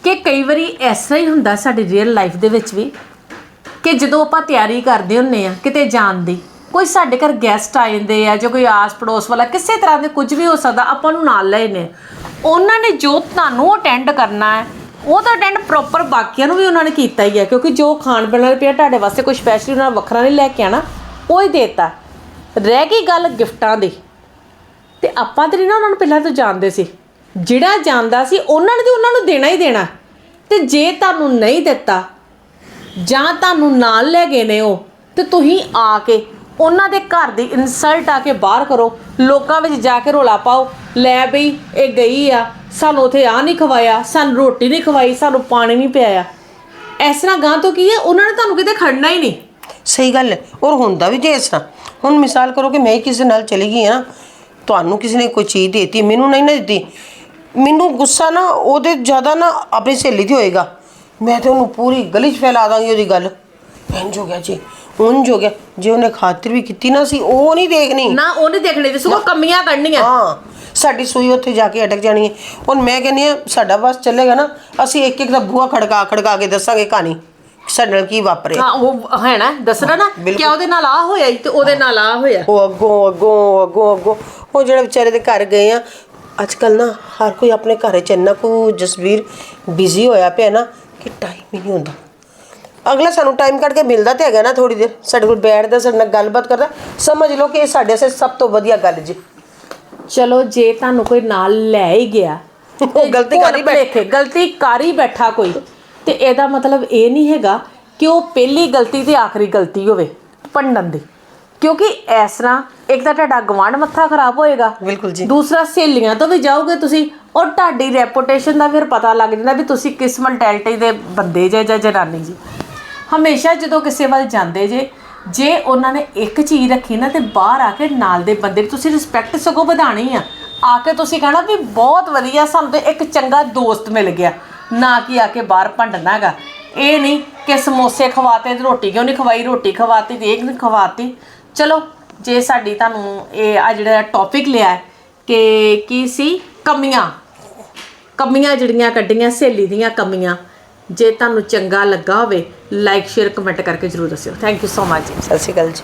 ਕਿ ਕਈ ਵਾਰੀ ਇਸ ਤਰ੍ਹਾਂ ਹੀ ਹੁੰਦਾ ਸਾਡੀ ਰੀਅਲ ਲਾਈਫ ਦੇ ਵਿੱਚ ਵੀ ਕਿ ਜਦੋਂ ਆਪਾਂ ਤਿਆਰੀ ਕਰਦੇ ਹੁੰਨੇ ਆ ਕਿਤੇ ਜਾਣ ਦੀ ਕੋਈ ਸਾਡੇ ਘਰ ਗੈਸਟ ਆ ਜਾਂਦੇ ਆ ਜਾਂ ਕੋਈ ਆਸ ਪੜੋਸ ਵਾਲਾ ਕਿਸੇ ਤਰ੍ਹਾਂ ਦੇ ਕੁਝ ਵੀ ਹੋ ਸਕਦਾ ਆਪਾਂ ਨੂੰ ਨਾਲ ਲੈ ਨੇ ਉਹਨਾਂ ਨੇ ਜੋ ਤੁਹਾਨੂੰ ਅਟੈਂਡ ਕਰਨਾ ਹੈ ਉਹ ਤਾਂ ਅਟੈਂਡ ਪ੍ਰੋਪਰ ਬਾਕੀਆਂ ਨੂੰ ਵੀ ਉਹਨਾਂ ਨੇ ਕੀਤਾ ਹੀ ਹੈ, ਕਿਉਂਕਿ ਜੋ ਖਾਣ ਪੀਣ ਵਾਲੇ ਪਿਆ ਤੁਹਾਡੇ ਵਾਸਤੇ ਕੋਈ ਸਪੈਸ਼ਲੀ ਉਹਨਾਂ ਨੇ ਵੱਖਰਾ ਨਹੀਂ ਲੈ ਕੇ ਆਣਾ ਉਹ ਹੀ ਦੇਤਾ। ਰਹਿ ਗਈ ਗੱਲ ਗਿਫਟਾਂ ਦੀ। ਤੇ ਆਪਾਂ ਤੇ ਨਹੀਂ ਨਾ ਉਹਨਾਂ ਨੂੰ ਪਹਿਲਾਂ ਤੋਂ ਜਾਣਦੇ ਸੀ। ਜਿਹੜਾ ਜਾਣਦਾ ਸੀ, ਉਹਨਾਂ ਨੇ ਤੇ ਉਹਨਾਂ ਨੂੰ ਦੇਣਾ ਹੀ ਦੇਣਾ। ਤੇ ਜੇ ਤੁਹਾਨੂੰ ਨਹੀਂ ਦਿੱਤਾ, ਜਾਂ ਤੁਹਾਨੂੰ ਨਾਲ ਲੈ ਗਏ ਨੇ ਉਹ, ਤੇ ਤੁਸੀਂ ਆ ਕੇ ਉਹਨਾਂ ਦੇ ਘਰ ਦੀ ਇਨਸਲਟ ਆ ਕੇ ਬਾਹਰ ਕਰੋ। ਲੋਕਾਂ ਵਿੱਚ ਜਾ ਕੇ ਰੋਲਾ ਪਾਓ। ਲੈ ਬਈ, ਇਹ ਗਈ ਆ। ਸਾਨੂੰ ਉਥੇ ਆ ਨਹੀਂ ਖਵਾਇਆ। ਸਾਨੂੰ ਰੋਟੀ ਨਹੀਂ ਖਵਾਈ। ਸਾਨੂੰ ਪਾਣੀ ਨਹੀਂ ਪਿਆਇਆ। ਇਸ ਤਰ੍ਹਾਂ ਗਾਂ ਤੋਂ ਕੀ ਹੈ? ਉਹਨਾਂ ਨੇ ਤੁਹਾਨੂੰ ਕਿਤੇ ਖੜਨਾ ਹੀ ਨਹੀਂ। ਸਹੀ ਗੱਲ ਹੈ। ਔਰ ਹੁੰਦਾ ਵੀ ਜੇ ਇਸ ਤਰ੍ਹਾਂ। ਹੁਣ ਮਿਸਾਲ ਕਰੋ ਕਿ ਮੈਂ ਹੀ ਕਿਸੇ ਨਾਲ ਚਲੀ ਗਈ ਹਾਂ। ਤੁਹਾਨੂੰ ਕਿਸੇ ਨੇ ਕੋਈ ਚੀਜ਼ ਦਿੱਤੀ, ਮੈਨੂੰ ਨਹੀਂ ਨਾ ਦਿੱਤੀ। ਮੈਨੂੰ ਗੁੱਸਾ ਨਾ, ਉਹਦੇ ਜ਼ਿਆਦਾ ਨਾ ਆਪਣੀ ਸਹੇਲੀ ਤੇ ਹੋਏਗਾ। ਮੈਂ ਤੇ ਉਹਨੂੰ ਪੂਰੀ ਗਲੀ 'ਚ ਫੈਲਾ ਦਾਂਗੀ ਉਹਦੀ ਗੱਲ। ਇੰਝ ਹੋ ਗਿਆ ਜੀ। ਉਂਝ ਹੋ ਗਿਆ। ਜੇ ਉਹਨੇ ਖਾਤਰ ਵੀ ਕੀਤੀ ਨਾ ਸੀ ਉਹ ਨਹੀਂ ਦੇਖਣੀ। ਨਾ ਉਹਨੇ ਦੇਖਣੇ ਤੇ ਸਗੋਂ ਕਮੀਆਂ ਕੱਢਣੀਆਂ ਹਾਂ ਸਾਡੀ ਸੂਈ ਉੱਥੇ ਜਾ ਕੇ ਅਟਕ ਜਾਣੀ ਹੈ। ਹੁਣ ਮੈਂ ਕਹਿੰਦੀ ਆ ਸਾਡਾ ਬਸ ਚੱਲੇਗਾ ਨਾ ਅਸੀਂ ਇੱਕ ਇੱਕ ਦਾ ਬੂਹਾ ਖੜਕਾ ਖੜਕਾ ਕੇ ਦੱਸਾਂਗੇ ਕਹਾਣੀ ਸਾਡੇ ਨਾਲ ਕੀ ਵਾਪਰਿਆ ਹਾਂ ਉਹ ਹੈ ਨਾ ਦੱਸਣਾ ਨਾ ਕਿ। ਉਹਦੇ ਨਾਲ ਆ ਹੋਇਆ ਤੇ ਉਹਦੇ ਨਾਲ ਆ ਹੋਇਆ। ਉਹ ਅੱਗੋਂ ਅੱਗੋਂ ਅੱਗੋਂ ਅੱਗੋਂ। ਉਹ ਜਿਹੜੇ ਵਿਚਾਰੇ ਦੇ ਘਰ ਗਏ ਆ ਅੱਜ ਕੱਲ ਨਾ ਹਰ ਕੋਈ ਆਪਣੇ ਘਰ 'ਚ ਇੰਨਾ ਕੁ ਜਸਵੀਰ ਬਿਜ਼ੀ ਹੋਇਆ ਪਿਆ ਨਾ ਕਿ ਟਾਈਮ ਹੀ ਨਹੀਂ ਹੁੰਦਾ। ਅਗਲਾ ਸਾਨੂੰ ਟਾਈਮ ਕੱਢ ਕੇ ਮਿਲਦਾ ਤੇ ਹੈਗਾ ਨਾ ਥੋੜੀ ਦੇਰ ਸਾਡੇ ਕੋਲ ਬੈਠਦਾ ਸਾਡੇ ਨਾਲ ਗੱਲਬਾਤ ਕਰਦਾ ਸਮਝ ਲਓ ਕਿ ਇਹ ਸਾਡੇ ਵਾਸਤੇ ਸਭ ਤੋਂ ਵਧੀਆ ਗੱਲ ਜੀ। ਚਲੋ ਜੇ ਤੁਹਾਨੂੰ ਕੋਈ ਨਾਲ ਲੈ ਹੀ ਗਿਆ ਉਹ ਗਲਤੀ ਕਰ ਹੀ ਬੈਠ- ਗਲਤੀ ਕਰ ਹੀ ਬੈਠਾ ਕੋਈ। ਤੇ ਇਹਦਾ ਮਤਲਬ ਇਹ ਨਹੀਂ ਹੈਗਾ ਕਿ ਉਹ ਪਹਿਲੀ ਗਲਤੀ ਤੇ ਆਖਰੀ ਗਲਤੀ ਹੋਵੇ ਪੰਡਨ ਦੀ। ਕਿਉਂਕਿ ਇਸ ਤਰ੍ਹਾਂ ਇੱਕ ਤਾਂ ਤੁਹਾਡਾ ਗਵਾਂਢ ਮੱਥਾ ਖਰਾਬ ਹੋਏਗਾ ਬਿਲਕੁਲ ਜੀ। ਦੂਸਰਾ ਸਹੇਲੀਆਂ ਤੋਂ ਵੀ ਜਾਓਗੇ ਤੁਸੀਂ ਔਰ ਤੁਹਾਡੀ ਰੈਪੂਟੇਸ਼ਨ ਦਾ ਫਿਰ ਪਤਾ ਲੱਗ ਜਾਂਦਾ ਵੀ ਤੁਸੀਂ ਕਿਸ ਮੈਂਟੈਲਿਟੀ ਦੇ ਬੰਦੇ ਜੇ ਜਾਂ ਜਨਾਨੀ ਜੀ। ਹਮੇਸ਼ਾ ਜਦੋਂ ਕਿਸੇ ਵੱਲ ਜਾਂਦੇ ਜੇ ਜੇ ਉਹਨਾਂ ਨੇ ਇੱਕ ਚੀਜ਼ ਰੱਖੀ ਨਾ ਤੇ ਬਾਹਰ ਆ ਕੇ ਨਾਲ ਦੇ ਬੰਦੇ ਦੀ ਤੁਸੀਂ ਰਿਸਪੈਕਟ ਸਗੋਂ ਵਧਾਣੀ ਆ। ਆ ਕੇ ਤੁਸੀਂ ਕਹਿਣਾ ਵੀ ਬਹੁਤ ਵਧੀਆ, ਸਾਨੂੰ ਤੇ ਇੱਕ ਚੰਗਾ ਦੋਸਤ ਮਿਲ ਗਿਆ। ਨਾ ਕਿ ਆ ਕੇ ਬਾਹਰ ਭੰਡਣਾ ਹੈਗਾ। ਇਹ ਨਹੀਂ ਕਿ ਸਮੋਸੇ ਖਵਾਤੇ ਤੇ ਰੋਟੀ ਕਿਉਂ ਨਹੀਂ ਖਵਾਈ? ਰੋਟੀ ਖਵਾਤੀ ਤੇ ਇਹ ਨਹੀਂ ਖਵਾਤੀ? ਚਲੋ, ਜੇ ਸਾਡੀ ਤੁਹਾਨੂੰ ਇਹ ਆ ਜਿਹੜਾ ਟੌਪਿਕ ਲਿਆ ਕਿ ਕੀ ਸੀ? ਕਮੀਆਂ। ਕਮੀਆਂ ਜਿਹੜੀਆਂ ਕੱਢੀਆਂ, ਸਹੇਲੀ ਦੀਆਂ ਕਮੀਆਂ। ਜੇ ਤੁਹਾਨੂੰ ਚੰਗਾ ਲੱਗਾ ਹੋਵੇ ਲਾਈਕ ਸ਼ੇਅਰ ਕਮੈਂਟ ਕਰਕੇ ਜਰੂਰ ਦੱਸਿਓ। ਥੈਂਕ ਯੂ ਸੋ ਮਚ ਸਤਿ ਸ਼੍ਰੀ ਅਕਾਲ ਜੀ।